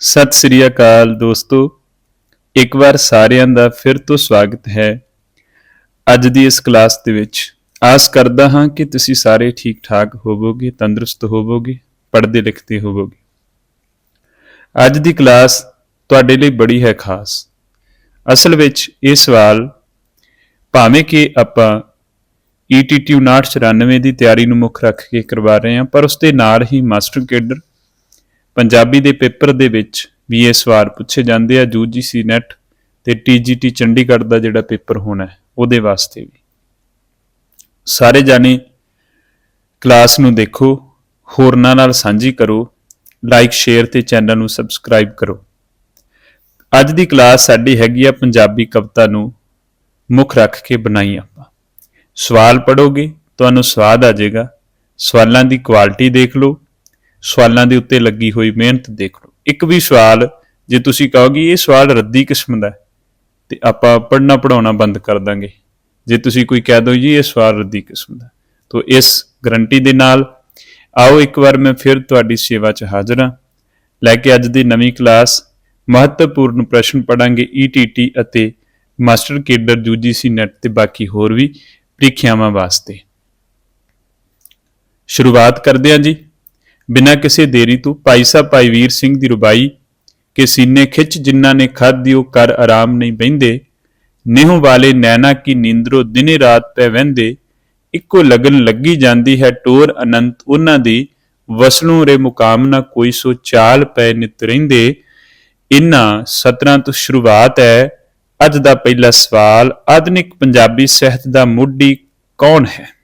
ਸਤਿ ਸ੍ਰੀ ਅਕਾਲ ਦੋਸਤੋ। ਇੱਕ ਵਾਰ ਸਾਰਿਆਂ ਦਾ ਫਿਰ ਤੋਂ ਸਵਾਗਤ ਹੈ। ਅੱਜ ਦੀ ਇਸ ਕਲਾਸ ਦੇ ਵਿੱਚ ਆਸ ਕਰਦਾ ਹਾਂ ਕਿ ਤੁਸੀਂ ਸਾਰੇ ਠੀਕ ਠਾਕ ਹੋਵੋਗੇ, ਤੰਦਰੁਸਤ ਹੋਵੋਗੇ ਪੜ੍ਹਦੇ ਲਿਖਦੇ ਹੋਵੋਗੇ। ਅੱਜ ਦੀ ਕਲਾਸ ਤੁਹਾਡੇ ਲਈ ਬੜੀ ਹੈ ਖਾਸ। ਅਸਲ ਵਿੱਚ ਇਹ ਸਵਾਲ, ਭਾਵੇਂ ਕਿ ਆਪਾਂ E ETT 5994 ਦੀ ਤਿਆਰੀ ਨੂੰ ਮੁੱਖ ਰੱਖ ਕੇ ਕਰਵਾ ਰਹੇ ਹਾਂ, ਪਰ ਉਸ ਦੇ ਨਾਲ ਹੀ ਮਾਸਟਰ ਕੇਡਰ ਪੰਜਾਬੀ ਦੇ ਪੇਪਰ ਦੇ ਵਿੱਚ ਵੀ ਇਹ ਸਵਾਲ ਪੁੱਛੇ ਜਾਂਦੇ ਆ UGC ਨੈਟ ਤੇ TGT ਚੰਡੀਗੜ੍ਹ ਦਾ ਜਿਹੜਾ ਪੇਪਰ ਹੋਣਾ ਹੈ, ਉਹਦੇ ਵਾਸਤੇ ਵੀ। ਸਾਰੇ ਜਾਣੇ ਕਲਾਸ ਨੂੰ ਦੇਖੋ, ਹੋਰਨਾਂ ਨਾਲ ਸਾਂਝੀ ਕਰੋ ਲਾਈਕ ਸ਼ੇਅਰ ਤੇ ਚੈਨਲ ਨੂੰ ਸਬਸਕ੍ਰਾਈਬ ਕਰੋ। ਅੱਜ ਦੀ ਕਲਾਸ ਸਾਡੀ ਹੈਗੀ ਆ ਪੰਜਾਬੀ ਕਵਿਤਾ ਨੂੰ ਮੁੱਖ ਰੱਖ ਕੇ ਬਣਾਈ ਆਪਾਂ। ਸਵਾਲ ਪੜੋਗੇ ਤੁਹਾਨੂੰ ਸਵਾਦ ਆ ਜਾਏਗਾ। ਸਵਾਲਾਂ ਦੀ ਕੁਆਲਿਟੀ ਦੇਖ ਲਓ। ਸਵਾਲਾਂ ਦੇ ਉੱਤੇ ਲੱਗੀ ਹੋਈ ਮਿਹਨਤ ਦੇਖ ਲਓ। ਇੱਕ ਵੀ ਸਵਾਲ ਜੇ ਤੁਸੀਂ ਕਹੋਗੇ ਇਹ ਸਵਾਲ ਰੱਦੀ ਕਿਸਮ ਦਾ ਹੈ, ਤੇ ਆਪਾਂ ਪੜ੍ਹਨਾ ਪੜਾਉਣਾ ਬੰਦ ਕਰ ਦਾਂਗੇ। ਜੇ ਤੁਸੀਂ ਕੋਈ ਕਹਿ ਦੋ ਜੀ ਇਹ ਸਵਾਲ ਰੱਦੀ ਕਿਸਮ ਦਾ ਹੈ। ਤਾਂ ਇਸ ਗਰੰਟੀ ਦੇ ਨਾਲ ਆਓ ਇੱਕ ਵਾਰ ਮੈਂ ਫਿਰ ਤੁਹਾਡੀ ਸੇਵਾ 'ਚ ਹਾਜ਼ਰ ਹਾਂ। ਲੈ ਕੇ ਅੱਜ ਦੀ ਨਵੀਂ ਕਲਾਸ ਮਹੱਤਵਪੂਰਨ ਪ੍ਰਸ਼ਨ ਪੜਾਂਗੇ ETT ਅਤੇ ਮਾਸਟਰ ਕੇਡਰ UGC ਨੈਟ ਤੇ ਬਾਕੀ ਹੋਰ ਵੀ ਪ੍ਰੀਖਿਆਵਾਂ ਵਾਸਤੇ। ਸ਼ੁਰੂਆਤ ਕਰਦੇ ਹਾਂ ਜੀ। ਬਿਨਾਂ ਕਿਸੇ ਦੇਰੀ ਤੋਂ ਭਾਈ ਸਾਹਿਬ, ਭਾਈ ਵੀਰ ਸਿੰਘ ਦੀ ਰੁਬਾਈ ਕਿ ਸੀਨੇ ਖਿੱਚ ਜਿਨ੍ਹਾਂ ਨੇ ਖਾਧੀ, ਉਹ ਕਰ ਆਰਾਮ ਨਹੀਂ ਬਹਿੰਦੇ। ਨਿਹੁ ਵਾਲੇ ਨੈਣਾ ਕੀ ਨੀਂਦਰੋ ਦਿਨੇ ਰਾਤ ਪੈ ਵਹਿੰਦੇ। ਇੱਕੋ ਲਗਨ ਲੱਗੀ ਜਾਂਦੀ ਹੈ ਟੋਰ ਅਨੰਤ। ਉਹਨਾਂ ਦੀ ਵਸਲੋਂ ਰੇ ਮੁਕਾਮ ਨਾ ਕੋਈ ਸੋ ਚਾਲ ਪੈ ਨਿਤ ਰਹਿੰਦੇ। ਇਨ੍ਹਾਂ ਸਤਰਾਂ ਤੋਂ ਸ਼ੁਰੂਆਤ ਹੈ। ਅੱਜ ਦਾ ਪਹਿਲਾ ਸਵਾਲ, ਆਧੁਨਿਕ ਪੰਜਾਬੀ ਸਾਹਿਤ ਦਾ ਮੋਢੀ ਕੌਣ ਹੈ?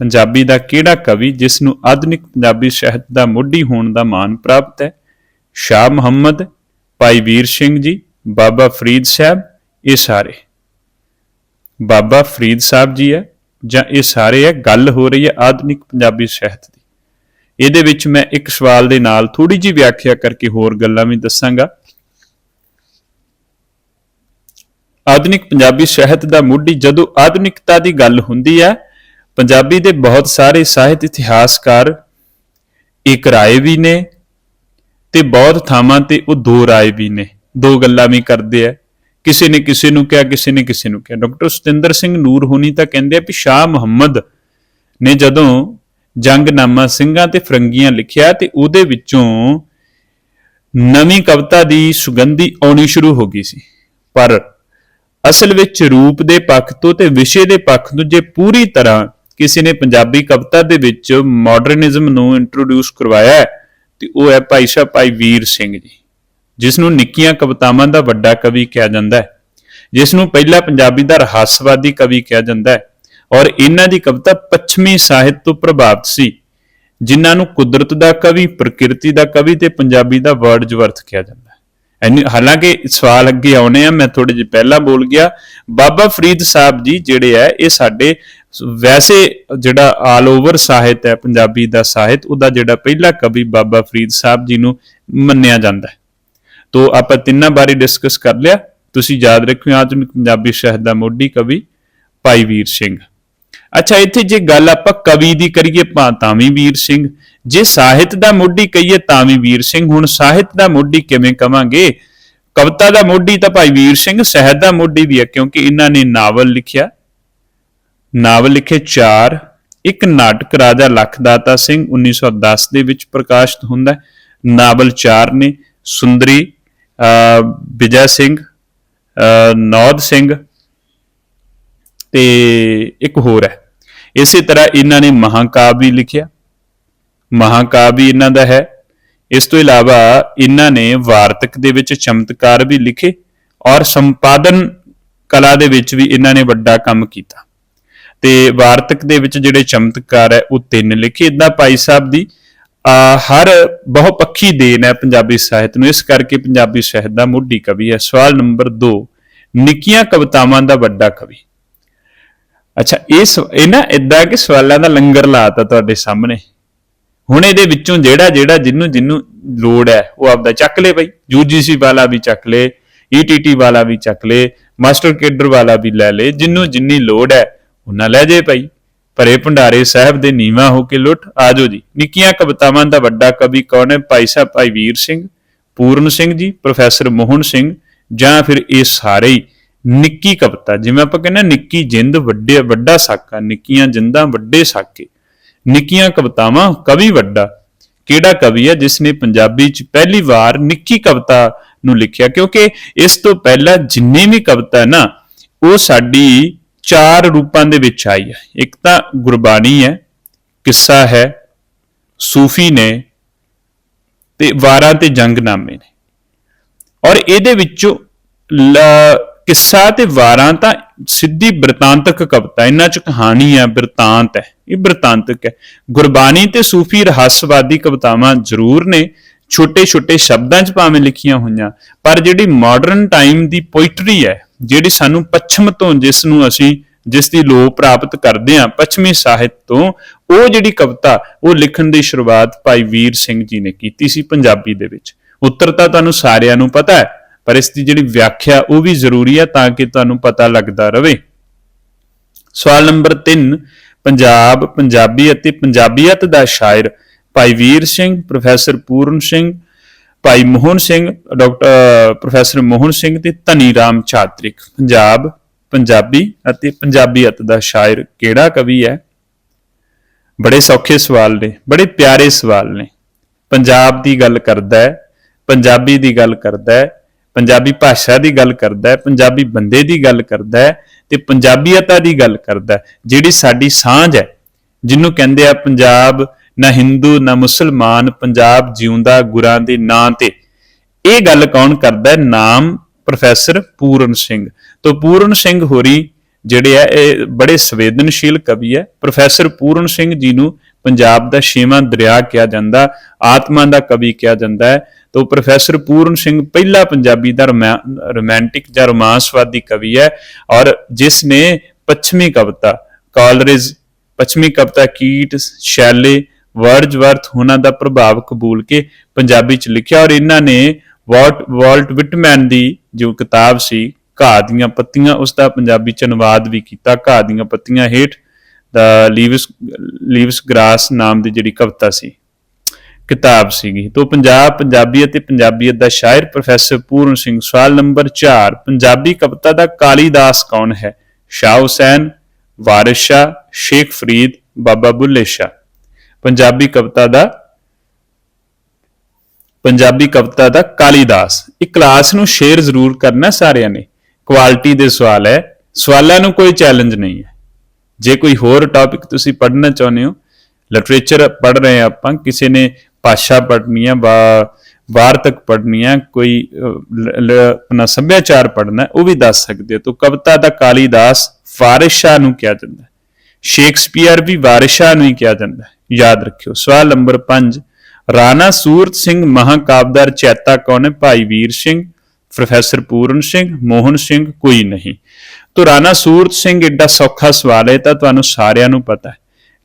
ਪੰਜਾਬੀ ਦਾ ਕਿਹੜਾ ਕਵੀ ਜਿਸ ਨੂੰ ਆਧੁਨਿਕ ਪੰਜਾਬੀ ਸਾਹਿਤ ਦਾ ਮੋਢੀ ਹੋਣ ਦਾ ਮਾਣ ਪ੍ਰਾਪਤ ਹੈ? ਸ਼ਾਹ ਮੁਹੰਮਦ, ਭਾਈ ਵੀਰ ਸਿੰਘ ਜੀ, ਬਾਬਾ ਫਰੀਦ ਸਾਹਿਬ, ਇਹ ਸਾਰੇ। ਬਾਬਾ ਫਰੀਦ ਸਾਹਿਬ ਜੀ ਹੈ, ਜਾਂ ਇਹ ਸਾਰੇ ਹੈ, ਗੱਲ ਹੋ ਰਹੀ ਹੈ ਆਧੁਨਿਕ ਪੰਜਾਬੀ ਸਾਹਿਤ ਦੀ। ਇਹਦੇ ਵਿੱਚ ਮੈਂ ਇੱਕ ਸਵਾਲ ਦੇ ਨਾਲ ਥੋੜੀ ਜਿਹੀ ਵਿਆਖਿਆ ਕਰਕੇ ਹੋਰ ਗੱਲਾਂ ਵੀ ਦੱਸਾਂਗਾ। ਆਧੁਨਿਕ ਪੰਜਾਬੀ ਸਾਹਿਤ ਦਾ ਮੋਢੀ ਜਦੋਂ ਆਧੁਨਿਕਤਾ ਦੀ ਗੱਲ ਹੁੰਦੀ ਹੈ ਪੰਜਾਬੀ ਦੇ ਬਹੁਤ ਸਾਰੇ ਸਾਹਿਤ ਇਤਿਹਾਸਕਾਰ ਇੱਕ ਰਾਏ ਵੀ ਨੇ ਤੇ ਬਹੁਤ ਥਾਵਾਂ ਤੇ ਉਹ ਦੋ ਰਾਏ ਵੀ ਨੇ। ਦੋ ਗੱਲਾਂ ਵੀ ਕਰਦੇ ਆ। ਕਿਸੇ ਨੇ ਕਿਸੇ ਨੂੰ ਕਿਹਾ, ਕਿਸੇ ਨੇ ਕਿਸੇ ਨੂੰ ਕਿਹਾ। ਡਾਕਟਰ ਸਤਿੰਦਰ ਸਿੰਘ ਨੂਰ ਹੋਣੀ ਤਾਂ ਕਹਿੰਦੇ ਆ ਵੀ ਸ਼ਾਹ ਮੁਹੰਮਦ ਨੇ ਜਦੋਂ ਜੰਗਨਾਮਾ ਸਿੰਘਾਂ ਤੇ ਫਰੰਗੀਆਂ ਲਿਖਿਆ ਤੇ ਉਹਦੇ ਵਿੱਚੋਂ ਨਵੀਂ ਕਵਿਤਾ ਦੀ ਸੁਗੰਧੀ ਆਉਣੀ ਸ਼ੁਰੂ ਹੋ ਗਈ ਸੀ। ਪਰ ਅਸਲ ਵਿੱਚ ਰੂਪ ਦੇ ਪੱਖ ਤੋਂ ਤੇ ਵਿਸ਼ੇ ਦੇ ਪੱਖ ਤੋਂ ਜੇ ਪੂਰੀ ਤਰ੍ਹਾਂ ਕਿਸੇ ਨੇ ਪੰਜਾਬੀ ਕਵਿਤਾ ਦੇ ਵਿੱਚ ਮਾਡਰਨਿਜ਼ਮ ਨੂੰ ਇੰਟਰੋਡਿਊਸ ਕਰਵਾਇਆ ਹੈ, ਤੇ ਉਹ ਹੈ ਭਾਈ ਸਾਹਿਬ ਭਾਈ ਵੀਰ ਸਿੰਘ ਜੀ ਜਿਸ ਨੂੰ ਨਿੱਕੀਆਂ ਕਵਿਤਾਵਾਂ ਦਾ ਵੱਡਾ ਕਵੀ ਕਿਹਾ ਜਾਂਦਾ ਹੈ ਜਿਸ ਨੂੰ ਪਹਿਲਾ ਪੰਜਾਬੀ ਦਾ ਰਹੱਸਵਾਦੀ ਕਵੀ ਕਿਹਾ ਜਾਂਦਾ ਹੈ ਔਰ ਇਹਨਾਂ ਦੀ ਕਵਿਤਾ ਪੱਛਮੀ ਸਾਹਿਤ ਤੋਂ ਪ੍ਰਭਾਵਿਤ ਸੀ ਜਿਨ੍ਹਾਂ ਨੂੰ ਕੁਦਰਤ ਦਾ ਕਵੀ ਪ੍ਰਕਿਰਤੀ ਦਾ ਕਵੀ ਤੇ ਪੰਜਾਬੀ ਦਾ ਵਰਡਜ਼ਵਰਥ ਕਿਹਾ ਜਾਂਦਾ ਹੈ। ਹਾਲਾਂਕਿ ਸਵਾਲ ਅੱਗੇ ਆਉਣੇ ਆ ਮੈਂ ਥੋੜੇ ਜਿਹਾ ਪਹਿਲਾਂ ਬੋਲ ਗਿਆ। ਬਾਬਾ ਫਰੀਦ ਸਾਹਿਬ ਜੀ ਜਿਹੜੇ ਆ ਇਹ ਸਾਡੇ ਵੈਸੇ ਜਿਹੜਾ ਆਲ ਓਵਰ ਸਾਹਿਤ ਹੈ, ਪੰਜਾਬੀ ਦਾ ਸਾਹਿਤ, ਉਹਦਾ ਜਿਹੜਾ ਪਹਿਲਾ ਕਵੀ ਬਾਬਾ ਫਰੀਦ ਸਾਹਿਬ ਜੀ ਨੂੰ ਮੰਨਿਆ ਜਾਂਦਾ ਹੈ। ਤੋ, ਆਪਾਂ ਤਿੰਨਾਂ ਬਾਰੇ ਡਿਸਕਸ ਕਰ ਲਿਆ। ਤੁਸੀਂ ਯਾਦ ਰੱਖਿਓ ਆਧੁਨਿਕ ਪੰਜਾਬੀ ਸਾਹਿਤ ਦਾ ਮੋਢੀ ਕਵੀ ਭਾਈ ਵੀਰ ਸਿੰਘ। ਅੱਛਾ, ਇੱਥੇ ਜੇ ਗੱਲ ਆਪਾਂ ਕਵੀ ਦੀ ਕਰੀਏ ਪਾ ਤਾਂ ਵੀ ਵੀਰ ਸਿੰਘ। ਜੇ ਸਾਹਿਤ ਦਾ ਮੋਢੀ ਕਹੀਏ, ਤਾਂ ਵੀ ਵੀਰ ਸਿੰਘ। ਹੁਣ ਸਾਹਿਤ ਦਾ ਮੋਢੀ ਕਿਵੇਂ ਕਵਾਂਗੇ? ਕਵਿਤਾ ਦਾ ਮੋਢੀ ਤਾਂ ਭਾਈ ਵੀਰ ਸਿੰਘ, ਸਾਹਿਤ ਦਾ ਮੋਢੀ ਵੀ ਹੈ, ਕਿਉਂਕਿ ਇਹਨਾਂ ਨੇ ਨਾਵਲ ਲਿਖਿਆ। ਨਾਵਲ ਲਿਖੇ ਚਾਰ ਇੱਕ ਨਾਟਕ ਰਾਜਾ ਲਖਦਾਤਾ ਸਿੰਘ 1910 ਦੇ ਵਿੱਚ ਪ੍ਰਕਾਸ਼ਿਤ ਹੁੰਦਾ ਹੈ। ਨਾਵਲ ਚਾਰ ਨੇ ਸੁੰਦਰੀ ਅਹ, ਵਿਜੈ ਸਿੰਘ ਨੌਦ ਸਿੰਘ ਤੇ ਇੱਕ ਹੋਰ ਹੈ। ਇਸੇ ਤਰ੍ਹਾਂ ਇਹਨਾਂ ਨੇ ਮਹਾਕਾਵਿ ਵੀ ਲਿਖਿਆ। ਮਹਾਕਾਵਿ ਵੀ ਇਹਨਾਂ ਦਾ ਹੈ। ਇਸ ਤੋਂ ਇਲਾਵਾ ਇਹਨਾਂ ਨੇ ਵਾਰਤਕ ਦੇ ਵਿੱਚ ਚਮਤਕਾਰ ਵੀ ਲਿਖੇ ਔਰ ਸੰਪਾਦਨ ਕਲਾ ਦੇ ਵਿੱਚ ਵੀ ਇਹਨਾਂ ਨੇ ਵੱਡਾ ਕੰਮ ਕੀਤਾ। ਤੇ ਵਾਰਤਕ ਦੇ ਵਿੱਚ ਜਿਹੜੇ ਚਮਤਕਾਰ ਹੈ ਉਹ ਤਿੰਨ ਲਿਖੇ। ਇਦਾਂ ਭਾਈ ਸਾਹਿਬ ਦੀ ਅਹ, ਹਰ ਬਹੁਪੱਖੀ ਦੇਣ ਹੈ ਪੰਜਾਬੀ ਸਾਹਿਤ ਨੂੰ। ਇਸ ਕਰਕੇ ਪੰਜਾਬੀ ਸਾਹਿਤ ਦਾ ਮੋਢੀ ਕਵੀ ਹੈ। ਸਵਾਲ ਨੰਬਰ 2 ਨਿੱਕੀਆਂ ਕਵਿਤਾਵਾਂ ਦਾ ਵੱਡਾ ਕਵੀ। ਅੱਛਾ ਇਹ ਸਵ- ਇਹ ਨਾ ਇਦਾਂ ਕਿ ਸਵਾਲਾਂ ਦਾ ਲੰਗਰ ਲਾਤਾ ਤੁਹਾਡੇ ਸਾਹਮਣੇ। ਹੁਣ ਇਹਦੇ ਵਿੱਚੋਂ ਜਿਹੜਾ ਜਿਹੜਾ ਜਿੰਨੂੰ ਜਿੰਨੂੰ ਲੋੜ ਹੈ ਉਹ ਆਪਦਾ ਚੱਕ ਲੇ ਬਈ। UGC ਵਾਲਾ ਵੀ ਚੱਕ ਲੇ ETT ਵਾਲਾ ਵੀ ਚੱਕ ਲੇ ਮਾਸਟਰ ਕੇਡਰ ਵਾਲਾ ਵੀ ਲੈ ਲੇ। ਜਿੰਨੂੰ ਜਿੰਨੀ ਲੋੜ ਹੈ ਉਹਨਾਂ ਲੈ ਜੇ ਭਾਈ। ਭਰੇ ਭੰਡਾਰੇ ਸਾਹਿਬ ਦੇ ਨੀਵਾ ਹੋ ਕੇ ਲੁੱਟ ਆਜੋ ਜੀ। ਨਿੱਕੀਆਂ ਕਵਿਤਾਵਾਂ ਦਾ ਵੱਡਾ ਕਵੀ ਕੌਣ ਹੈ? ਭਾਈ ਸਾਹਿਬ ਭਾਈ ਵੀਰ ਸਿੰਘ, ਪੂਰਨ ਸਿੰਘ ਜੀ, ਪ੍ਰੋਫੈਸਰ ਮੋਹਨ ਸਿੰਘ, ਜਾਂ ਫਿਰ ਇਹ ਸਾਰੇ ਨਿੱਕੀ ਕਵਿਤਾ। ਜਿਵੇਂ ਆਪਾਂ ਕਹਿੰਦੇ ਨਿੱਕੀ ਜਿੰਦ, ਵੱਡੇ, ਵੱਡਾ ਸਾਕਾ, ਨਿੱਕੀਆਂ ਜਿੰਦਾਂ, ਵੱਡੇ ਸਾਕੇ। ਨਿੱਕੀਆਂ ਕਵਿਤਾਵਾਂ, ਕਵੀ ਵੱਡਾ। ਕਿਹੜਾ ਕਵੀ ਹੈ ਜਿਸ ਨੇ ਪੰਜਾਬੀ ਚ ਪਹਿਲੀ ਵਾਰ ਨਿੱਕੀ ਕਵਿਤਾ ਨੂੰ ਲਿਖਿਆ? ਕਿਉਂਕਿ ਇਸ ਤੋਂ ਪਹਿਲਾਂ ਜਿੰਨੀ ਵੀ ਕਵਿਤਾ ਹੈ ਨਾ, ਉਹ ਸਾਡੀ ਚਾਰ ਰੂਪਾਂ ਦੇ ਵਿੱਚ ਆਈ ਹੈ। ਇੱਕ ਤਾਂ ਗੁਰਬਾਣੀ ਹੈ, ਕਿੱਸਾ ਹੈ, ਸੂਫੀ ਨੇ ਤੇ ਵਾਰਾਂ ਤੇ ਜੰਗਨਾਮੇ ਨੇ। ਔਰ ਇਹਦੇ ਵਿੱਚੋਂ ਲ- ਕਿੱਸਾ ਤੇ ਵਾਰਾਂ ਤਾਂ ਸਿੱਧੀ ਬਿਰਤਾਂਤਕ ਕਵਿਤਾ ਇਹਨਾਂ ਚ ਕਹਾਣੀ ਹੈ, ਬਿਰਤਾਂਤ ਹੈ, ਇਹ ਬਿਰਤਾਂਤਕ ਹੈ। ਗੁਰਬਾਣੀ ਤੇ ਸੂਫੀ ਰਹੱਸਵਾਦੀ ਕਵਿਤਾਵਾਂ ਜ਼ਰੂਰ ਨੇ। ਛੋਟੇ ਛੋਟੇ ਸ਼ਬਦਾਂ ਚ ਭਾਵੇਂ ਲਿਖੀਆਂ ਹੋਈਆਂ, ਪਰ ਜਿਹੜੀ ਮਾਡਰਨ ਟਾਈਮ ਦੀ ਪੋਇਟਰੀ ਹੈ ਜਿਹੜੀ ਸਾਨੂੰ ਪੱਛਮ ਤੋਂ ਜਿਸ ਨੂੰ ਅਸੀਂ ਜਿਸ ਦੀ ਲੋ ਪ੍ਰਾਪਤ ਕਰਦੇ ਹਾਂ, ਪੱਛਮੀ ਸਾਹਿਤ ਤੋਂ, ਉਹ ਜਿਹੜੀ ਕਵਿਤਾ, ਉਹ ਲਿਖਣ ਦੀ ਸ਼ੁਰੂਆਤ ਭਾਈ ਵੀਰ ਸਿੰਘ ਜੀ ਨੇ ਕੀਤੀ ਸੀ ਪੰਜਾਬੀ ਦੇ ਵਿੱਚ। ਉੱਤਰ ਤਾਂ ਤੁਹਾਨੂੰ ਸਾਰਿਆਂ ਨੂੰ ਪਤਾ ਹੈ, ਪਰ ਇਸ ਦੀ ਜਿਹੜੀ ਵਿਆਖਿਆ, ਉਹ ਵੀ ਜ਼ਰੂਰੀ ਹੈ ਤਾਂ ਕਿ ਤੁਹਾਨੂੰ ਪਤਾ ਲੱਗਦਾ ਰਹੇ ਸਵਾਲ ਨੰਬਰ 3 ਪੰਜਾਬ, ਪੰਜਾਬੀ ਅਤੇ ਪੰਜਾਬੀਅਤ ਦਾ ਸ਼ਾਇਰ Bhai Vir Singh, professor Puran Singh Bhai Mohan Singh, doctor, professor Mohan Singh ਤੇ ਧਨੀ ਰਾਮ ਚਾਤ੍ਰਿਕ ਪੰਜਾਬ, ਪੰਜਾਬੀ ਅਤੇ ਪੰਜਾਬੀਅਤ ਦਾ ਸ਼ਾਇਰ ਕਿਹੜਾ ਕਵੀ ਹੈ? ਬੜੇ ਸੌਖੇ ਸਵਾਲ ਨੇ, ਬੜੇ ਪਿਆਰੇ ਸਵਾਲ ਨੇ। ਪੰਜਾਬ ਦੀ ਗੱਲ ਕਰਦਾ ਹੈ, ਪੰਜਾਬੀ ਦੀ ਗੱਲ ਕਰਦਾ ਹੈ, ਪੰਜਾਬੀ ਭਾਸ਼ਾ ਦੀ ਗੱਲ ਕਰਦਾ ਹੈ, ਪੰਜਾਬੀ ਬੰਦੇ ਦੀ ਗੱਲ ਕਰਦਾ ਹੈ ਤੇ ਪੰਜਾਬੀਅਤਾ ਦੀ ਗੱਲ ਕਰਦਾ ਹੈ। ਜਿਹੜੀ ਸਾਡੀ ਸਾਂਝ ਹੈ, ਜਿਹਨੂੰ ਕਹਿੰਦੇ ਆ ਪੰਜਾਬ ਨਾ ਹਿੰਦੂ, ਨਾ ਮੁਸਲਮਾਨ, ਪੰਜਾਬ ਜਿਉਂਦਾ ਗੁਰਾਂ ਦੇ ਨਾਂ ਤੇ। ਇਹ ਗੱਲ ਕੌਣ ਕਰਦਾ? ਹੈ ਨਾਮ ਪ੍ਰੋਫੈਸਰ ਪੂਰਨ ਸਿੰਘ। ਤੋਂ ਪੂਰਨ ਸਿੰਘ ਹੋਰੀ ਜਿਹੜੇ ਆ, ਇਹ ਬੜੇ ਸੰਵੇਦਨਸ਼ੀਲ ਕਵੀ ਹੈ ਪ੍ਰੋਫੈਸਰ ਪੂਰਨ ਸਿੰਘ ਜੀ ਨੂੰ ਪੰਜਾਬ ਦਾ ਛੇਵਾਂ ਦਰਿਆ ਕਿਹਾ ਜਾਂਦਾ, ਆਤਮਾ ਦਾ ਕਵੀ ਕਿਹਾ ਜਾਂਦਾ ਹੈ। ਤੋਂ ਪ੍ਰੋਫੈਸਰ ਪੂਰਨ ਸਿੰਘ ਪਹਿਲਾ ਪੰਜਾਬੀ ਦਾ ਰੋਮਾਂਟਿਕ ਜਾਂ ਰੋਮਾਂਸਵਾਦੀ ਕਵੀ ਹੈ ਔਰ ਜਿਸ ਨੇ ਪੱਛਮੀ ਕਵਿਤਾ, ਕਾਲਰਿਜ, ਪੱਛਮੀ ਕਵਿਤਾ, ਕੀਟ, ਸ਼ੈਲੇ ਵਰਡਸਵਰਥ ਉਹਨਾਂ ਦਾ ਪ੍ਰਭਾਵ ਕਬੂਲ ਕੇ ਪੰਜਾਬੀ ਚ ਲਿਖਿਆ ਔਰ ਇਹਨਾਂ ਨੇ ਵਾਲਟ ਵਾਲਟ ਵਿਟਮੈਨ ਦੀ ਜੋ ਕਿਤਾਬ ਸੀ, ਘਾਹ ਦੀਆਂ ਪੱਤੀਆਂ, ਉਸ ਦਾ ਪੰਜਾਬੀ ਚ ਅਨੁਵਾਦ ਵੀ ਕੀਤਾ। ਘਾਹ ਦੀਆਂ ਪੱਤੀਆਂ ਹੇਠ ਦਾ ਲੀਵਸ ਲੀਵਸ ਗ੍ਰਾਸ ਨਾਮ ਦੀ ਜਿਹੜੀ ਕਵਿਤਾ ਸੀ, ਕਿਤਾਬ ਸੀਗੀ। ਤੋਂ ਪੰਜਾਬ, ਪੰਜਾਬੀ ਅਤੇ ਪੰਜਾਬੀਅਤ ਦਾ ਸ਼ਾਇਰ ਪ੍ਰੋਫੈਸਰ ਪੂਰਨ ਸਿੰਘ, ਸਵਾਲ ਨੰਬਰ 4 ਪੰਜਾਬੀ ਕਵਿਤਾ ਦਾ ਕਾਲੀਦਾਸ ਕੌਣ ਹੈ? ਸ਼ਾਹ ਹੁਸੈਨ, ਵਾਰਿਸ ਸ਼ਾਹ, ਸ਼ੇਖ ਫਰੀਦ, ਬਾਬਾ ਬੁੱਲੇ ਸ਼ਾਹ। ਪੰਜਾਬੀ ਕਵਿਤਾ ਦਾ, ਪੰਜਾਬੀ ਕਵਿਤਾ ਦਾ ਕਾਲੀਦਾਸ। ਇਹ ਕਲਾਸ ਨੂੰ ਸ਼ੇਅਰ ਜ਼ਰੂਰ ਕਰਨਾ ਸਾਰਿਆਂ ਨੇ। ਕੁਆਲਿਟੀ ਦੇ ਸਵਾਲ ਹੈ। ਸਵਾਲਾਂ ਨੂੰ ਕੋਈ ਚੈਲੰਜ ਨਹੀਂ ਹੈ। ਜੇ ਕੋਈ ਹੋਰ ਟੌਪਿਕ ਤੁਸੀਂ ਪੜ੍ਹਨਾ ਚਾਹੁੰਦੇ ਹੋ ਲਿਟਰੇਚਰ ਪੜ੍ਹ ਰਹੇ ਹਾਂ ਆਪਾਂ, ਕਿਸੇ ਨੇ ਭਾਸ਼ਾ ਪੜ੍ਹਨੀ ਹੈ ਬਾ ਵਾਰਤਕ ਪੜ੍ਹਨੀ ਹੈ ਕੋਈ ਆਪਣਾ ਸੱਭਿਆਚਾਰ ਪੜ੍ਹਨਾ, ਉਹ ਵੀ ਦੱਸ ਸਕਦੇ ਹੋ। ਤਾਂ ਕਵਿਤਾ ਦਾ ਕਾਲੀਦਾਸ ਵਾਰਿਸ ਨੂੰ ਕਿਹਾ ਜਾਂਦਾ ਹੈ। ਸ਼ੇਕਸਪੀਅਰ ਵੀ ਵਾਰਿਸ ਨੂੰ ਹੀ ਕਿਹਾ ਜਾਂਦਾ ਹੈ। ਯਾਦ ਰੱਖਿਓ। ਸਵਾਲ ਨੰਬਰ 5 ਰਾਣਾ ਸੂਰਤ ਸਿੰਘ ਮਹਾਕਾਵ ਦਾ ਰਚੈਤਾ ਕੌਣ ਹੈ? ਭਾਈ ਵੀਰ ਸਿੰਘ, ਪ੍ਰੋਫੈਸਰ ਪੂਰਨ ਸਿੰਘ, ਮੋਹਨ ਸਿੰਘ, ਕੋਈ ਨਹੀਂ। ਤੋ ਰਾਣਾ ਸੂਰਤ ਸਿੰਘ, ਏਡਾ ਸੌਖਾ ਸਵਾਲ ਹੈ ਤਾਂ ਤੁਹਾਨੂੰ ਸਾਰਿਆਂ ਨੂੰ ਪਤਾ ਹੈ।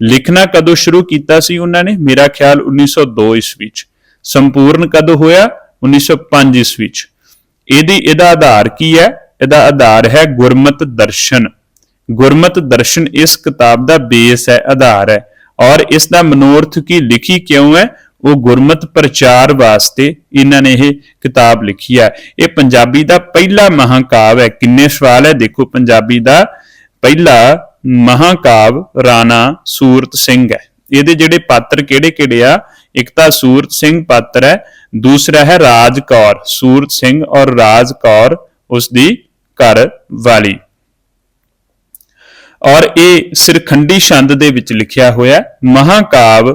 ਲਿਖਣਾ ਕਦੋਂ ਸ਼ੁਰੂ ਕੀਤਾ ਸੀ ਉਹਨਾਂ ਨੇ? ਮੇਰਾ ਖਿਆਲ 1902 ਈਸਵੀ ਵਿੱਚ ਸੰਪੂਰਨ ਕਦੋਂ ਹੋਇਆ? 1905 ਈਸਵੀ ਵਿੱਚ ਇਹਦੀ, ਇਹਦਾ ਆਧਾਰ ਕੀ ਹੈ? ਇਹਦਾ ਆਧਾਰ ਹੈ ਗੁਰਮਤ ਦਰਸ਼ਨ। ਗੁਰਮਤ ਦਰਸ਼ਨ ਇਸ ਕਿਤਾਬ ਦਾ ਬੇਸ ਹੈ, ਆਧਾਰ ਹੈ। ਔਰ ਇਸ ਦਾ ਮਨੋਰਥ ਕੀ ਲਿਖੀ ਕਿਉਂ ਹੈ? ਉਹ ਗੁਰਮਤ ਪ੍ਰਚਾਰ ਵਾਸਤੇ ਇਹਨਾਂ ਨੇ ਇਹ ਕਿਤਾਬ ਲਿਖੀ ਹੈ। ਇਹ ਪੰਜਾਬੀ ਦਾ ਪਹਿਲਾ ਮਹਾਕਾਵ ਹੈ। ਕਿੰਨੇ ਸਵਾਲ ਹੈ? ਦੇਖੋ, ਪੰਜਾਬੀ ਦਾ ਪਹਿਲਾ ਮਹਾਕਾਵ ਰਾਣਾ ਸੂਰਤ ਸਿੰਘ ਹੈ। ਇਹਦੇ ਜਿਹੜੇ ਪਾਤਰ ਕਿਹੜੇ ਕਿਹੜੇ ਆ? ਇੱਕ ਤਾਂ ਸੂਰਤ ਸਿੰਘ ਪਾਤਰ ਹੈ, ਦੂਸਰਾ ਹੈ ਰਾਜ ਕੌਰ। ਸੂਰਤ ਸਿੰਘ ਔਰ ਰਾਜ ਕੌਰ ਉਸ ਦੀ ਘਰ ਵਾਲੀ। ਔਰ ਇਹ ਸਿਰਖੰਡੀ ਛੰਦ ਦੇ ਵਿੱਚ ਲਿਖਿਆ ਹੋਇਆ ਹੈ। ਮਹਾਕਾਵ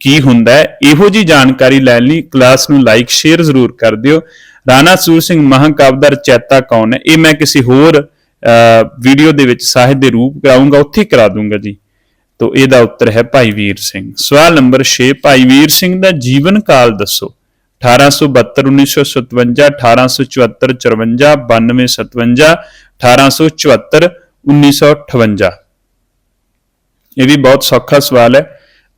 ਕੀ ਹੁੰਦਾ ਹੈ? ਇਹੋ ਜੀ ਜਾਣਕਾਰੀ ਲੈਣ ਲਈ ਕਲਾਸ ਨੂੰ ਲਾਈਕ ਸ਼ੇਅਰ ਜ਼ਰੂਰ ਕਰ ਦਿਓ। ਰਾਣਾ ਸੂਰ ਸਿੰਘ ਮਹਾਕਾਵ ਦਾ ਰਚੈਤਾ ਕੌਣ ਹੈ? ਇਹ ਮੈਂ ਕਿਸੇ ਹੋਰ ਵੀਡੀਓ ਦੇ ਵਿੱਚ ਸਾਹਿਤ ਦੇ ਰੂਪ ਕਰਾਉਂਗਾ ਉੱਥੇ ਕਰਾ ਦੂੰਗਾ ਜੀ। ਤੋ ਇਹਦਾ ਉੱਤਰ ਹੈ ਭਾਈ ਵੀਰ ਸਿੰਘ। ਸਵਾਲ ਨੰਬਰ 6 ਭਾਈ ਵੀਰ ਸਿੰਘ ਦਾ ਜੀਵਨ ਕਾਲ ਦੱਸੋ। 1872 1957 1874 54 92 57 1874 1958 ਇਹ ਵੀ ਬਹੁਤ ਸੌਖਾ ਸਵਾਲ ਹੈ।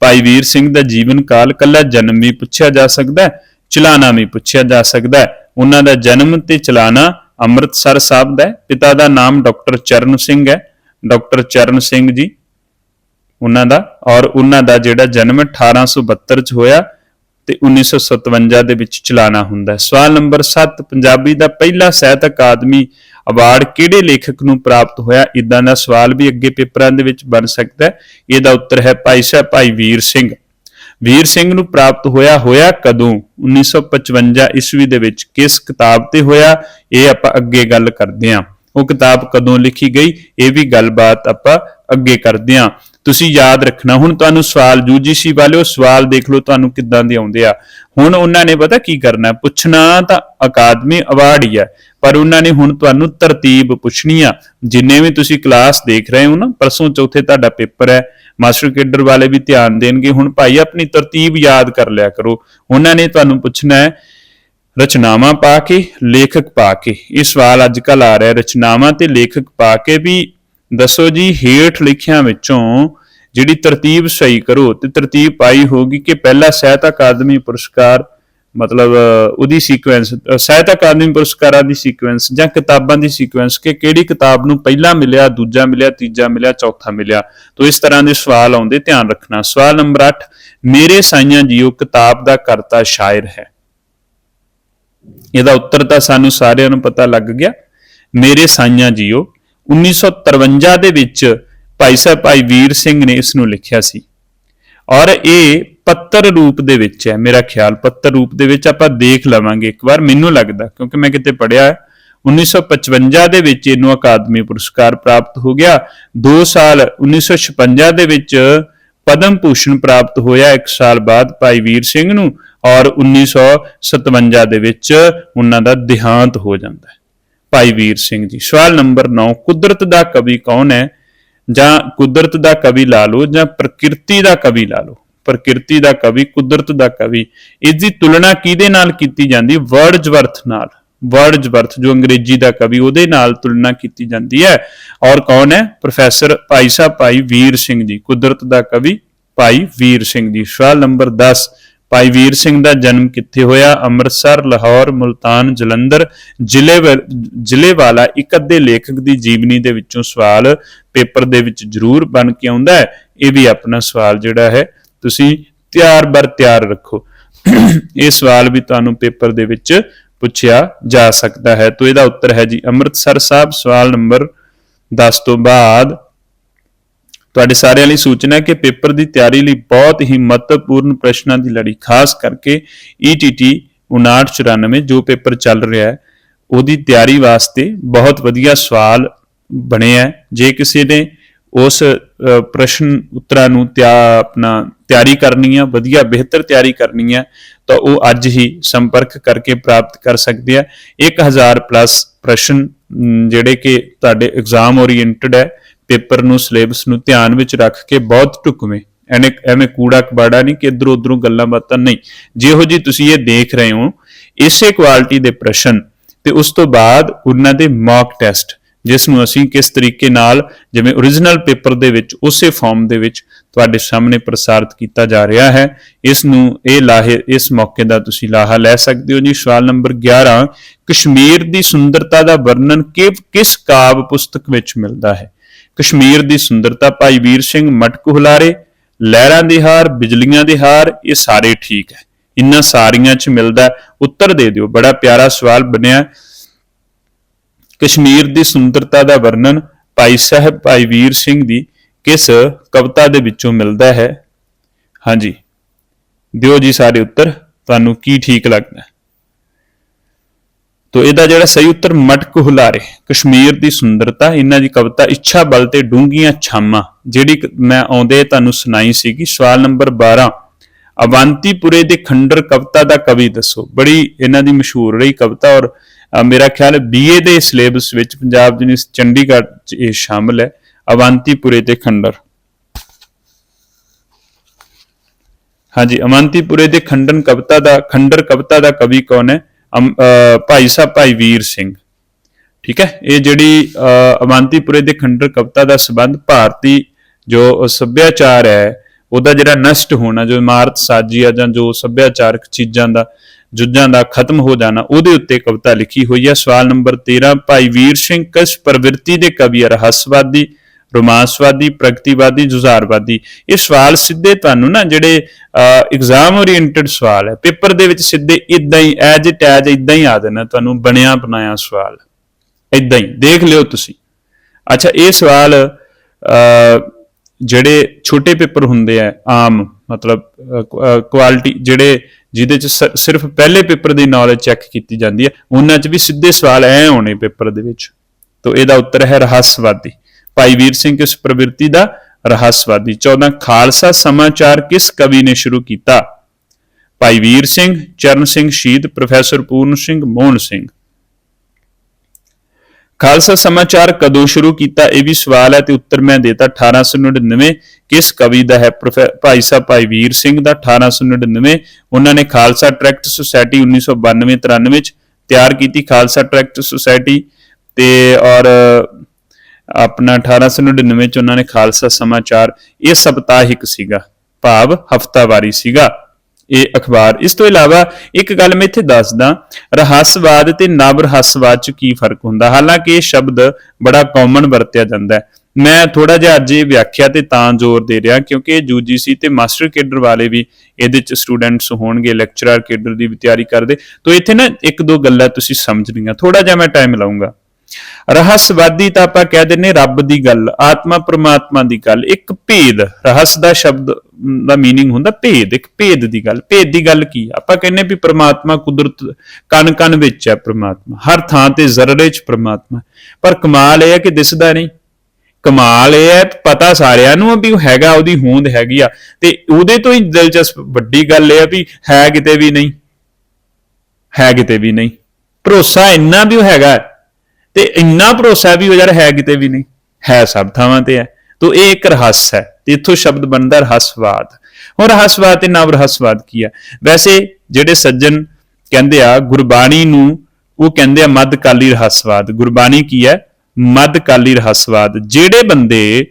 ਭਾਈ ਵੀਰ ਸਿੰਘ ਦਾ ਜੀਵਨ ਕਾਲ ਕੱਲਾ ਜਨਮ ਵੀ ਪੁੱਛਿਆ ਜਾ ਸਕਦਾ ਹੈ, ਚਲਾਣਾ ਵੀ ਪੁੱਛਿਆ ਜਾ ਸਕਦਾ ਹੈ। ਉਹਨਾਂ ਦਾ ਜਨਮ ਤੇ ਚਲਾਣਾ ਅੰਮ੍ਰਿਤਸਰ ਸਾਹਿਬ ਦਾ ਪਿਤਾ ਦਾ ਨਾਮ ਡਾਕਟਰ ਚਰਨ ਸਿੰਘ ਹੈ। ਡਾਕਟਰ ਚਰਨ ਸਿੰਘ ਜੀ, ਉਹਨਾਂ ਦਾ ਔਰ ਉਹਨਾਂ ਦਾ ਜਿਹੜਾ ਜਨਮ 1872 ਚ ਹੋਇਆ ਤੇ 1957 ਦੇ ਵਿੱਚ ਚਲਾਣਾ ਹੁੰਦਾ ਹੈ। ਸਵਾਲ ਨੰਬਰ 7 ਪੰਜਾਬੀ ਦਾ ਪਹਿਲਾ ਸਾਹਿਤ ਅਕਾਦਮੀ ਅਵਾਰਡ ਕਿਹੜੇ ਲੇਖਕ ਨੂੰ ਪ੍ਰਾਪਤ ਹੋਇਆ? ਇਦਾਂ ਦਾ ਸਵਾਲ ਵੀ ਅੱਗੇ ਪੇਪਰਾਂ ਦੇ ਵਿੱਚ ਬਣ ਸਕਦਾ ਹੈ। ਇਹਦਾ ਉੱਤਰ ਹੈ ਭਾਈ ਸਾਹਿਬ, ਭਾਈ ਵੀਰ ਸਿੰਘ। ਵੀਰ ਸਿੰਘ ਨੂੰ ਪ੍ਰਾਪਤ ਹੋਇਆ ਹੋਇਆ ਕਦੋਂ? 1955 ਈਸਵੀ ਦੇ ਵਿੱਚ ਕਿਸ ਕਿਤਾਬ ਤੇ ਹੋਇਆ? ਇਹ ਆਪਾਂ ਅੱਗੇ ਗੱਲ ਕਰਦੇ ਹਾਂ। ਉਹ ਕਿਤਾਬ ਕਦੋਂ ਲਿਖੀ ਗਈ? ਇਹ ਵੀ ਗੱਲਬਾਤ ਆਪਾਂ ਅੱਗੇ ਕਰਦੇ ਹਾਂ। ਤੁਸੀਂ ਯਾਦ ਰੱਖਣਾ। ਹੁਣ ਤੁਹਾਨੂੰ ਸਵਾਲ UGC ਵਾਲਿਓ, ਸਵਾਲ ਦੇਖ ਲਓ ਤੁਹਾਨੂੰ ਕਿੱਦਾਂ ਦੇ ਆਉਂਦੇ ਆ। ਹੁਣ ਉਹਨਾਂ ਨੇ ਪਤਾ ਕੀ ਕਰਨਾ? ਪੁੱਛਣਾ ਤਾਂ ਅਕਾਦਮੀ ਅਵਾਰਡ ਹੀ ਹੈ ਪਰ ਉਹਨਾਂ ਨੇ ਹੁਣ ਤੁਹਾਨੂੰ ਤਰਤੀਬ ਪੁੱਛਣੀ ਆ। ਜਿੰਨੇ ਵੀ ਤੁਸੀਂ ਕਲਾਸ ਦੇਖ ਰਹੇ ਹੋ ਨਾ, ਪਰਸੋਂ ਚੌਥੇ ਤੁਹਾਡਾ ਪੇਪਰ ਹੈ। ਮਾਸਟਰ ਕੇਡਰ ਵਾਲੇ ਵੀ ਧਿਆਨ ਦੇਣਗੇ। ਹੁਣ ਭਾਈ ਆਪਣੀ ਤਰਤੀਬ ਯਾਦ ਕਰ ਲਿਆ ਕਰੋ। ਉਹਨਾਂ ਨੇ ਤੁਹਾਨੂੰ ਪੁੱਛਣਾ ਹੈ, ਰਚਨਾਵਾਂ ਪਾ ਕੇ, ਲੇਖਕ ਪਾ ਕੇ। ਇਹ ਸਵਾਲ ਅੱਜ ਕੱਲ ਆ ਰਿਹਾ ਰਚਨਾਵਾਂ ਤੇ ਲੇਖਕ ਪਾ ਕੇ ਵੀ ਦੱਸੋ ਜੀ, ਹੇਠ ਲਿਖਿਆਂ ਵਿੱਚੋਂ ਜਿਹੜੀ ਤਰਤੀਬ ਸਹੀ ਕਰੋ, ਤੇ ਤਰਤੀਬ ਪਾਈ ਹੋਗੀ ਕਿ ਪਹਿਲਾ ਸਾਹਿਤ ਅਕਾਦਮੀ ਪੁਰਸਕਾਰ, ਮਤਲਬ, ਉਹਦੀ ਸੀਕੁਐਂਸ ਸਾਹਿਤ ਅਕਾਦਮੀ ਪੁਰਸਕਾਰਾਂ ਦੀ ਸੀਕੁਐਂਸ ਜਾਂ ਕਿਤਾਬਾਂ ਦੀ ਸੀਕੁਐਂਸ ਕਿ ਕਿਹੜੀ ਕਿਤਾਬ ਨੂੰ ਪਹਿਲਾ ਮਿਲਿਆ, ਦੂਜਾ ਮਿਲਿਆ, ਤੀਜਾ ਮਿਲਿਆ, ਚੌਥਾ ਮਿਲਿਆ? ਤੋਂ ਇਸ ਤਰ੍ਹਾਂ ਦੇ ਸਵਾਲ ਆਉਂਦੇ, ਧਿਆਨ ਰੱਖਣਾ। ਸਵਾਲ ਨੰਬਰ 8 ਮੇਰੇ ਸਾਈਆਂ ਜੀਓ ਕਿਤਾਬ ਦਾ ਕਰਤਾ ਸ਼ਾਇਰ ਹੈ। ਇਹਦਾ ਉੱਤਰ ਤਾਂ ਸਾਨੂੰ ਸਾਰਿਆਂ ਨੂੰ ਪਤਾ ਲੱਗ ਗਿਆ। ਮੇਰੇ ਸਾਈਆਂ ਜੀਓ 1953 ਦੇ ਵਿੱਚ ਭਾਈ ਸਾਹਿਬ, ਭਾਈ ਵੀਰ ਸਿੰਘ ਨੇ ਇਸ ਨੂੰ ਲਿਖਿਆ ਸੀ। ਔਰ ਇਹ ਪੱਤਰ ਰੂਪ ਦੇ ਵਿੱਚ ਹੈ, ਮੇਰਾ ਖਿਆਲ ਪੱਤਰ ਰੂਪ ਦੇ ਵਿੱਚ ਆਪਾਂ ਦੇਖ ਲਵਾਂਗੇ ਇੱਕ ਵਾਰ, ਮੈਨੂੰ ਲੱਗਦਾ, ਕਿਉਂਕਿ ਮੈਂ ਕਿਤੇ ਪੜਿਆ ਹੈ। 1955 ਦੇ ਵਿੱਚ ਇਹਨੂੰ ਅਕਾਦਮੀ ਪੁਰਸਕਾਰ ਪ੍ਰਾਪਤ ਹੋ ਗਿਆ। 2 ਸਾਲ 1956 ਦੇ ਵਿੱਚ ਪਦਮ ਭੂਸ਼ਣ ਪ੍ਰਾਪਤ ਹੋਇਆ, ਇੱਕ ਸਾਲ ਬਾਅਦ ਭਾਈ ਵੀਰ ਸਿੰਘ ਨੂੰ। ਔਰ 1957 ਦੇ ਵਿੱਚ ਉਹਨਾਂ ਦਾ ਦੇਹਾਂਤ ਹੋ ਜਾਂਦਾ ਹੈ। ਭਾਈ ਵੀਰ ਸਿੰਘ ਜੀ। ਸਵਾਲ ਨੰਬਰ 9 ਕੁਦਰਤ ਦਾ ਕਵੀ ਕੌਣ ਹੈ? ਜਾਂ ਕੁਦਰਤ ਦਾ ਕਵੀ ਲਾ ਲਓ ਜਾਂ ਪ੍ਰਕਿਰਤੀ ਦਾ ਕਵੀ ਲਾ ਲਓ। ਪ੍ਰਕਿਰਤੀ ਦਾ ਕਵੀ, ਕੁਦਰਤ ਦਾ ਕਵੀ ਇਸ ਦੀ ਤੁਲਨਾ ਕਿਹਦੇ ਨਾਲ ਕੀਤੀ ਜਾਂਦੀ? ਵਰਡਜ਼ਵਰਥ ਨਾਲ। ਵਰਡਜ਼ਵਰਥ ਜੋ ਅੰਗਰੇਜ਼ੀ ਦਾ ਕਵੀ, ਉਹਦੇ ਨਾਲ ਤੁਲਨਾ ਕੀਤੀ ਜਾਂਦੀ ਹੈ। ਔਰ ਕੌਣ ਹੈ? ਪ੍ਰੋਫੈਸਰ ਭਾਈ ਸਾਹਿਬ, ਭਾਈ ਵੀਰ ਸਿੰਘ ਜੀ। ਕੁਦਰਤ ਦਾ ਕਵੀ, ਭਾਈ ਵੀਰ ਸਿੰਘ ਜੀ। ਸਵਾਲ ਨੰਬਰ 10 ਭਾਈ ਵੀਰ ਸਿੰਘ ਦਾ ਜਨਮ ਕਿੱਥੇ ਹੋਇਆ? ਅੰਮ੍ਰਿਤਸਰ, ਲਾਹੌਰ, ਮੁਲਤਾਨ, ਜਲੰਧਰ ਜ਼ਿਲ੍ਹੇ ਜ਼ਿਲ੍ਹੇ ਵਾਲਾ ਇੱਕ ਅੱਧੇ ਲੇਖਕ ਦੀ ਜੀਵਨੀ ਦੇ ਵਿੱਚੋਂ ਸਵਾਲ ਪੇਪਰ ਦੇ ਵਿੱਚ ਜ਼ਰੂਰ ਬਣ ਕੇ ਆਉਂਦਾ ਹੈ। ਇਹ ਵੀ ਆਪਣਾ ਸਵਾਲ ਜਿਹੜਾ ਹੈ, ਤੁਸੀਂ ਤਿਆਰ ਬਰ ਤਿਆਰ ਰੱਖੋ। ਇਹ ਸਵਾਲ ਵੀ ਤੁਹਾਨੂੰ ਪੇਪਰ ਦੇ ਵਿੱਚ ਪੁੱਛਿਆ ਜਾ ਸਕਦਾ ਹੈ। ਤਾਂ ਇਹਦਾ ਉੱਤਰ ਹੈ ਜੀ, ਅੰਮ੍ਰਿਤਸਰ ਸਾਹਿਬ ਸਵਾਲ ਨੰਬਰ 10 ਤੋਂ ਬਾਅਦ ਤੁਹਾਡੇ ਸਾਰਿਆਂ ਲਈ ਸੂਚਨਾ ਹੈ ਕਿ ਪੇਪਰ ਦੀ ਤਿਆਰੀ ਲਈ ਬਹੁਤ ਹੀ ਮਹੱਤਵਪੂਰਨ ਪ੍ਰਸ਼ਨਾਂ ਦੀ ਲੜੀ ਖਾਸ ਕਰਕੇ E ETT 5994 ਜੋ ਪੇਪਰ ਚੱਲ ਰਿਹਾ ਹੈ ਉਹਦੀ ਤਿਆਰੀ ਵਾਸਤੇ ਬਹੁਤ ਵਧੀਆ ਸਵਾਲ ਬਣੇ ਹੈ। ਜੇ ਕਿਸੇ ਨੇ ਉਸ ਅ, ਪ੍ਰਸ਼ਨ ਉੱਤਰਾਂ ਨੂੰ ਤਿਆ ਆਪਣਾ ਤਿਆਰੀ ਕਰਨੀ ਹੈ ਵਧੀਆ ਬਿਹਤਰ ਤਿਆਰੀ ਕਰਨੀ ਹੈ ਤਾਂ ਉਹ ਅੱਜ ਹੀ ਸੰਪਰਕ ਕਰਕੇ ਪ੍ਰਾਪਤ ਕਰ ਸਕਦੇ ਆ 1000 ਪਲੱਸ ਪ੍ਰਸ਼ਨ ਮ, ਜਿਹੜੇ ਕਿ ਤੁਹਾਡੇ ਐਗਜ਼ਾਮ ਓਰੀਐਂਟਡ ਹੈ ਪੇਪਰ ਨੂੰ, ਸਿਲੇਬਸ ਨੂੰ ਧਿਆਨ ਵਿੱਚ ਰੱਖ ਕੇ ਬਹੁਤ ਢੁਕਵੇਂ। ਐਵੇਂ ਐਵੇਂ ਕੂੜਾ ਕਬਾੜਾ ਨਹੀਂ ਕਿ ਇਧਰ ਉਧਰੋਂ ਗੱਲਾਂ ਬਾਤਾਂ ਨਹੀਂ। ਜਿਹੋ ਜੀ ਤੁਸੀਂ ਇਹ ਦੇਖ ਰਹੇ ਹੋ, ਇਸੇ ਕੁਆਲਿਟੀ ਦੇ ਪ੍ਰਸ਼ਨ, ਤੇ ਉਸ ਤੋਂ ਬਾਅਦ ਉਹਨਾਂ ਦੇ ਮੌਕ ਟੈਸਟ ਜਿਸ ਨੂੰ ਅਸੀਂ ਕਿਸ ਤਰੀਕੇ ਨਾਲ, ਜਿਵੇਂ origignal ਪੇਪਰ ਦੇ ਵਿੱਚ, ਉਸੇ ਫਾਰਮ ਦੇ ਵਿੱਚ ਤੁਹਾਡੇ ਸਾਹਮਣੇ ਪ੍ਰਸਾਰਿਤ ਕੀਤਾ ਜਾ ਰਿਹਾ ਹੈ। ਇਸ ਨੂੰ, ਇਹ ਲਾਹੇ, ਇਸ ਮੌਕੇ ਦਾ ਤੁਸੀਂ ਲਾਹਾ ਲੈ ਸਕਦੇ ਹੋ ਜੀ। ਸਵਾਲ ਨੰਬਰ 11 ਕਸ਼ਮੀਰ ਦੀ ਸੁੰਦਰਤਾ ਦਾ ਵਰਣਨ ਕਿ ਕਿਸ ਕਾਵਿ ਪੁਸਤਕ ਵਿੱਚ ਮਿਲਦਾ ਹੈ? ਕਸ਼ਮੀਰ ਦੀ ਸੁੰਦਰਤਾ ਭਾਈ ਵੀਰ ਸਿੰਘ ਮਟਕ ਹੁਲਾਰੇ, ਲਹਿਰਾਂ ਦੇ ਹਾਰ, ਬਿਜਲੀਆਂ ਦੇ ਹਾਰ, ਇਹ ਸਾਰੇ ਠੀਕ ਹੈ। ਇਨ੍ਹਾਂ ਸਾਰੀਆਂ 'ਚ ਮਿਲਦਾ ਉੱਤਰ ਦੇ ਦਿਓ, ਬੜਾ ਪਿਆਰਾ ਸਵਾਲ ਬਣਿਆ। ਕਸ਼ਮੀਰ ਦੀ ਸੁੰਦਰਤਾ ਦਾ ਵਰਣਨ ਭਾਈ ਸਾਹਿਬ, ਭਾਈ ਵੀਰ ਸਿੰਘ ਦੀ ਕਿਸ ਕਵਿਤਾ ਦੇ ਵਿੱਚੋਂ ਮਿਲਦਾ ਹੈ? ਹਾਂਜੀ। ਦਿਓ ਜੀ ਸਾਰੇ ਉੱਤਰ, ਤੁਹਾਨੂੰ ਕੀ ਠੀਕ ਲੱਗਦਾ ਤੋ ਇਹਦਾ ਜਿਹੜਾ ਸਹੀ ਉੱਤਰ ਮਟਕ ਹੁਲਾਰੇ, ਕਸ਼ਮੀਰ ਦੀ ਸੁੰਦਰਤਾ, ਇਹਨਾਂ ਦੀ ਕਵਿਤਾ ਇੱਛਾ ਬਲ ਤੇ ਡੂੰਘੀਆਂ ਛਾਵਾਂ, ਜਿਹੜੀ ਮੈਂ ਆਉਂਦੇ ਤੁਹਾਨੂੰ ਸੁਣਾਈ ਸੀਗੀ। ਸਵਾਲ ਨੰਬਰ 12 ਅਵੰਤੀਪੁਰੇ ਦੇ ਖੰਡਰ ਕਵਿਤਾ ਦਾ ਕਵੀ ਦੱਸੋ। ਬੜੀ ਇਹਨਾਂ ਦੀ ਮਸ਼ਹੂਰ ਰਹੀ ਕਵਿਤਾ ਔਰ ਮੇਰਾ ਖਿਆਲ ਹੈ ਬੀਏ ਦੇ ਸਿਲੇਬਸ ਵਿੱਚ ਪੰਜਾਬ ਯੂਨੀਵਰਸਿਟੀ ਚੰਡੀਗੜ੍ਹ ਚ ਇਹ ਸ਼ਾਮਲ ਹੈ, ਅਵੰਤੀਪੁਰੇ ਦੇ ਖੰਡਰ। ਹਾਂਜੀ, ਅਵੰਤੀਪੁਰੇ ਦੇ ਖੰਡਨ ਕਵਿਤਾ ਦਾ, ਖੰਡਰ ਕਵਿਤਾ ਦਾ ਕਵੀ ਕੌਣ ਹੈ? ਭਾਈ ਸਾਹਿਬ ਭਾਈ ਵੀਰ ਸਿੰਘ। ਠੀਕ ਹੈ? ਇਹ ਜਿਹੜੀ ਅ, ਅਵੰਤੀਪੁਰੇ ਦੇ ਖੰਡਰ ਕਵਿਤਾ ਦਾ ਸੰਬੰਧ ਭਾਰਤੀ ਜੋ ਸੱਭਿਆਚਾਰ ਹੈ ਉਹਦਾ ਜਿਹੜਾ ਨਸ਼ਟ ਹੋਣਾ ਜੋ ਇਮਾਰਤ ਸਾਜੀ ਆ ਜਾਂ ਜੋ ਸੱਭਿਆਚਾਰਕ ਚੀਜ਼ਾਂ ਦਾ ਜੁੱਜਾਂ ਦਾ ਖਤਮ ਹੋ ਜਾਣਾ ਉਹਦੇ ਉੱਤੇ ਕਵਿਤਾ ਲਿਖੀ ਹੋਈ ਹੈ। ਸਵਾਲ ਨੰਬਰ 13 ਭਾਈ ਵੀਰ ਸਿੰਘ ਕਿਸ ਪ੍ਰਵਿਰਤੀ ਦੇ ਕਵੀ ਹੈ ਰਹੱਸਵਾਦੀ ਰੋਮਾਂਸਵਾਦੀ ਪ੍ਰਗਤੀਵਾਦੀ ਜੁਝਾਰਵਾਦੀ। ਇਹ ਸਵਾਲ ਸਿੱਧੇ ਤੁਹਾਨੂੰ ਨਾ ਜਿਹੜੇ ਐਗਜ਼ਾਮ ਓਰੀਐਂਟਡ ਸਵਾਲ ਹੈ। ਪੇਪਰ ਦੇ ਵਿੱਚ ਸਿੱਧੇ ਇਦਾਂ ਹੀ ਐਜ ਇਟ ਐਜ ਇਦਾਂ ਹੀ ਆ ਦੇਣਾ ਤੁਹਾਨੂੰ ਬਣਿਆ ਬਣਾਇਆ ਸਵਾਲ। ਇਦਾਂ ਹੀ ਦੇਖ ਲਿਓ ਤੁਸੀਂ। ਅੱਛਾ ਇਹ ਸਵਾਲ ਅ, ਜਿਹੜੇ ਛੋਟੇ ਪੇਪਰ ਹੁੰਦੇ ਆ ਆਮ ਮਤਲਬ ਕੁਆਲਿਟੀ ਜਿਹੜੇ ਜਿਹਦੇ ਚ ਸ- ਸਿਰਫ ਪਹਿਲੇ ਪੇਪਰ ਦੀ ਨੌਲੇਜ ਚੈੱਕ ਕੀਤੀ ਜਾਂਦੀ ਹੈ ਉਹਨਾਂ ਚ ਵੀ ਸਿੱਧੇ ਸਵਾਲ ਐ ਹੋਣੇ ਪੇਪਰ ਦੇ ਵਿੱਚ। ਤੋ ਇਹਦਾ ਉੱਤਰ ਹੈ ਰਹੱਸਵਾਦੀ। ਭਾਈ ਵੀਰ ਸਿੰਘ ਕਿਸ ਪ੍ਰਵਿਰਤੀ ਦਾ ਰਹੱਸਵਾਦੀ। 14 ਖਾਲਸਾ ਸਮਾਚਾਰ ਕਿਸ ਕਵੀ ਨੇ ਸ਼ੁਰੂ ਕੀਤਾ? ਭਾਈ ਵੀਰ ਸਿੰਘ, ਚਰਨ ਸਿੰਘ ਸ਼ਹੀਦ, ਪ੍ਰੋਫੈਸਰ ਪੂਰਨ ਸਿੰਘ, ਮੋਹਨ ਸਿੰਘ। ਖਾਲਸਾ ਸਮਾਚਾਰ ਕਦੋਂ ਸ਼ੁਰੂ ਕੀਤਾ? ਇਹ ਵੀ ਸਵਾਲ ਹੈ ਤੇ ਉੱਤਰ ਮੈਂ ਦੇਤਾ। 1899 ਕਿਸ ਕਵੀ ਦਾ ਹੈ? ਪ੍ਰੋਫੈ- ਭਾਈ ਸਾਹਿਬ, ਭਾਈ ਵੀਰ ਸਿੰਘ ਦਾ 1899 ਉਹਨਾਂ ਨੇ ਖਾਲਸਾ ਟਰੈਕਟ ਸੁਸਾਇਟੀ 1992 93 ਚ ਤਿਆਰ ਕੀਤੀ। ਖਾਲਸਾ ਟਰੈਕਟ ਸੁਸਾਇਟੀ ਤੇ ਔਰ ਆਪਣਾ 1899 ਚ ਉਹਨਾਂ ਨੇ ਖਾਲਸਾ ਸਮਾਚਾਰ, ਇਹ ਸਪਤਾਹਿਕ ਸੀਗਾ, ਭਾਵ ਹਫਤਾਵਾਰੀ ਸੀਗਾ, ਇਹ ਅਖਬਾਰ। ਇਸ ਤੋਂ ਇਲਾਵਾ ਇੱਕ ਗੱਲ ਮੈਂ ਇੱਥੇ ਦੱਸਦਾ, ਰਹੱਸਵਾਦ ਤੇ ਨਵ ਰਹੱਸਵਾਦ ਚ ਕੀ ਫ਼ਰਕ ਹੁੰਦਾ? ਹਾਲਾਂਕਿ ਇਹ ਸ਼ਬਦ ਬੜਾ ਕਾਮਨ ਵਰਤਿਆ ਜਾਂਦਾ ਹੈ। ਮੈਂ ਥੋੜਾ ਜਿਹਾ ਅੱਜ ਇਹ ਵਿਆਖਿਆ ਤੇ ਤਾਂ ਜ਼ੋਰ ਦੇ ਰਿਹਾ, ਕਿਉਂਕਿ ਯੂਜੀਸੀ ਤੇ ਮਾਸਟਰ ਕੇਡਰ ਵਾਲੇ ਵੀ ਇਹਦੇ ਚ ਸਟੂਡੈਂਟਸ ਹੋਣਗੇ, ਲੈਕਚਰਰ ਕੇਡਰ ਦੀ ਵੀ ਤਿਆਰੀ ਕਰਦੇ। ਤੋਂ ਇੱਥੇ ਨਾ ਇੱਕ ਦੋ ਗੱਲਾਂ ਤੁਸੀਂ ਸਮਝਣੀਆਂ ਥੋੜਾ ਜਿਹਾ ਮੈਂ ਟਾਈਮ ਲਾਉਂਗਾ ਰਹੱਸਵਾਦੀ ਤਾਂ ਆਪਾਂ ਕਹਿ ਦਿੰਨੇ ਰੱਬ ਦੀ ਗੱਲ ਆਤਮਾ ਪ੍ਰਮਾਤਮਾ ਦੀ ਗੱਲ ਇੱਕ ਭੇਦ ਰਹੱਸ ਦਾ ਸ਼ਬਦ ਮ, ਦਾ मीनिंग ਹੁੰਦਾ ਭੇਦ ਇੱਕ ਭੇਦ ਦੀ ਗੱਲ ਭੇਦ ਦੀ ਗੱਲ ਕੀ ਆ? ਆਪਾਂ ਕਹਿੰਨੇ ਵੀ ਪ੍ਰਮਾਤਮਾ ਕੁਦਰਤ ਕਣ ਕਣ ਵਿੱਚ ਹੈ ਪ੍ਰਮਾਤਮਾ ਹਰ ਥਾਂ ਤੇ ਜ਼ਰਰੇ 'ਚ ਪ੍ਰਮਾਤਮਾ ਪਰ ਕਮਾਲ ਇਹ ਹੈ ਕਿ ਦਿਸਦਾ ਨਹੀਂ ਕਮਾਲ ਇਹ ਹੈ ਪਤਾ ਸਾਰਿਆਂ ਨੂੰ ਆ ਵੀ ਉਹ ਹੈਗਾ ਉਹਦੀ ਹੋਂਦ ਹੈਗੀ ਆ ਤੇ ਉਹਦੇ ਤੋਂ ਹੀ ਦਿਲਚਸਪ ਵੱਡੀ ਗੱਲ ਇਹ ਆ ਵੀ ਹੈ ਕਿਤੇ ਵੀ ਨਹੀਂ ਹੈ ਕਿਤੇ ਵੀ ਨਹੀਂ ਭਰੋਸਾ ਇੰਨਾ ਵੀ ਉਹ ਹੈਗਾ ਹੈ। ਤੇ ਇੰਨਾ ਭਰੋਸਾ ਵੀ ਉਹ ਯਾਰ ਹੈ ਕਿਤੇ ਵੀ ਨਹੀਂ। ਹੈ ਸਭ ਥਾਵਾਂ ਤੇ ਹੈ। ਤੋ ਇਹ ਇੱਕ ਰਹੱਸ ਹੈ ਤੇ ਇੱਥੋਂ ਸ਼ਬਦ ਬਣਦਾ ਰਹੱਸਵਾਦ। ਹੁਣ ਰਹੱਸਵਾਦ ਤੇ ਨਵ ਰਹੱਸਵਾਦ ਕੀ ਹੈ? ਵੈਸੇ ਜਿਹੜੇ ਸੱਜਣ ਕਹਿੰਦੇ ਆ, ਗੁਰਬਾਣੀ ਨੂੰ ਉਹ ਕਹਿੰਦੇ ਆ ਮੱਧਕਾਲੀ ਰਹੱਸਵਾਦ। ਗੁਰਬਾਣੀ ਕੀ ਹੈ? ਮੱਧਕਾਲੀ ਰਹੱਸਵਾਦ। ਜਿਹੜੇ ਬੰਦੇ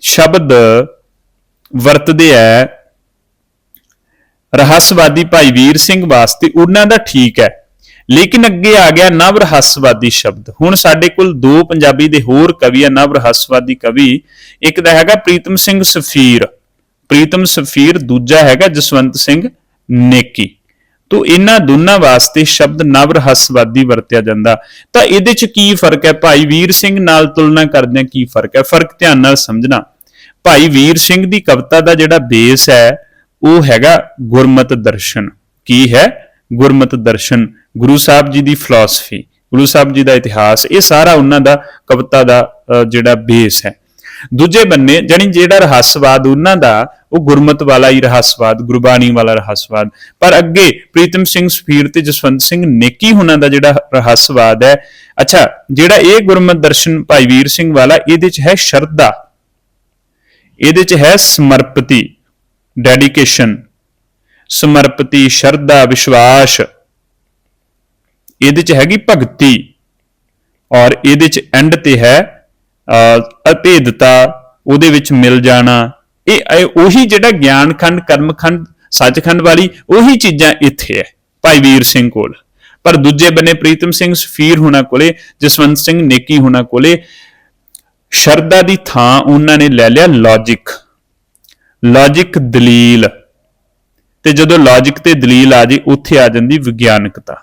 ਸ਼ਬਦ ਵਰਤਦੇ ਆ, ਰਹੱਸਵਾਦੀ ਭਾਈ ਵੀਰ ਸਿੰਘ ਵਾਸਤੇ ਉਹਨਾਂ ਦਾ ਠੀਕ ਹੈ। ਲੇਕਿਨ ਅੱਗੇ ਆ ਗਿਆ ਨਵ ਰਹੱਸਵਾਦੀ ਸ਼ਬਦ। ਹੁਣ ਸਾਡੇ ਕੋਲ ਦੋ ਪੰਜਾਬੀ ਦੇ ਹੋਰ ਕਵੀ ਆ ਨਵ ਰਹੱਸਵਾਦੀ ਕਵੀ। ਇੱਕ ਦਾ ਹੈਗਾ ਪ੍ਰੀਤਮ ਸਿੰਘ ਸਫੀਰ। ਪ੍ਰੀਤਮ ਸਫੀਰ, ਦੂਜਾ ਹੈਗਾ ਜਸਵੰਤ ਸਿੰਘ ਨੇਕੀ। ਤੋ ਇਹਨਾਂ ਦੋਨਾਂ ਵਾਸਤੇ ਸ਼ਬਦ ਨਵ ਰਹੱਸਵਾਦੀ ਵਰਤਿਆ ਜਾਂਦਾ। ਤਾਂ ਇਹਦੇ ਚ ਕੀ ਫ਼ਰਕ ਹੈ? ਭਾਈ ਵੀਰ ਸਿੰਘ ਨਾਲ ਤੁਲਨਾ ਕਰਦਿਆਂ ਕੀ ਫ਼ਰਕ ਹੈ? ਫ਼ਰਕ ਧਿਆਨ ਨਾਲ ਸਮਝਣਾ। ਭਾਈ ਵੀਰ ਸਿੰਘ ਦੀ ਕਵਿਤਾ ਦਾ ਜਿਹੜਾ ਬੇਸ ਹੈ, ਉਹ ਹੈਗਾ ਗੁਰਮਤ ਦਰਸ਼ਨ। ਕੀ ਹੈ? ਗੁਰਮਤ ਦਰਸ਼ਨ। ਗੁਰੂ ਸਾਹਿਬ ਜੀ ਦੀ ਫਿਲਾਸਫੀ ਗੁਰੂ ਸਾਹਿਬ ਜੀ ਦਾ ਇਤਿਹਾਸ, ਇਹ ਸਾਰਾ ਉਹਨਾਂ ਦਾ ਕਵਿਤਾ ਦਾ ਜਿਹੜਾ ਬੇਸ ਹੈ। ਦੂਜੇ ਬੰਨੇ, ਜਾਣੀ ਜਿਹੜਾ ਰਹੱਸਵਾਦ ਉਹਨਾਂ ਦਾ, ਉਹ ਗੁਰਮਤ ਵਾਲਾ ਹੀ ਰਹੱਸਵਾਦ, ਗੁਰਬਾਣੀ ਵਾਲਾ ਰਹੱਸਵਾਦ। ਪਰ ਅੱਗੇ ਪ੍ਰੀਤਮ ਸਿੰਘ ਸਫੀਰ ਤੇ ਜਸਵੰਤ ਸਿੰਘ ਨੇਕੀ ਉਹਨਾਂ ਦਾ ਜਿਹੜਾ ਰਹੱਸਵਾਦ ਹੈ, ਅੱਛਾ, ਜਿਹੜਾ ਇਹ ਗੁਰਮਤ ਦਰਸ਼ਨ ਭਾਈ ਵੀਰ ਸਿੰਘ ਵਾਲਾ, ਇਹਦੇ ਚ ਹੈ ਸ਼ਰਧਾ। ਇਹਦੇ ਚ ਹੈ ਸਮਰਪਤੀ ਡੈਡੀਕੇਸ਼ਨ ਸਮਰਪਤੀ, ਸ਼ਰਧਾ, ਵਿਸ਼ਵਾਸ। ਇਹਦੇ ਚ ਹੈਗੀ ਭਗਤੀ ਔਰ ਇਹਦੇ ਚ ਐਂਡ ਤੇ ਹੈ ਅਹ, ਅਭੇਦਤਾ ਉਹਦੇ ਵਿੱਚ ਮਿਲ ਜਾਣਾ। ਇਹ ਉਹੀ ਜਿਹੜਾ ਗਿਆਨ ਗਿਆਨਖੰਡ ਕਰਮਖੰਡ ਸੱਚਖੰਡ ਵਾਲੀ ਉਹੀ ਚੀਜ਼ਾਂ ਇੱਥੇ ਹੈ ਭਾਈ ਵੀਰ ਸਿੰਘ ਕੋਲ। ਪਰ ਦੂਜੇ ਬੰਨੇ ਪ੍ਰੀਤਮ ਸਿੰਘ ਸਫੀਰ ਹੋਣਾ ਕੋਲੇ ਜਸਵੰਤ ਸਿੰਘ ਨੇਕੀ ਹੋਣਾ ਕੋਲੇ ਸ਼ਰਧਾ ਦੀ ਥਾਂ ਉਹਨਾਂ ਨੇ ਲੈ ਲਿਆ ਲੌਜੀਕ ਲੌਜੀਕ ਦਲੀਲ। ਤੇ ਜਦੋਂ ਲੌਜੀਕ ਤੇ ਦਲੀਲ ਆ ਜੇ ਉੱਥੇ ਆ ਜਾਂਦੀ ਵਿਗਿਆਨਕਤਾ।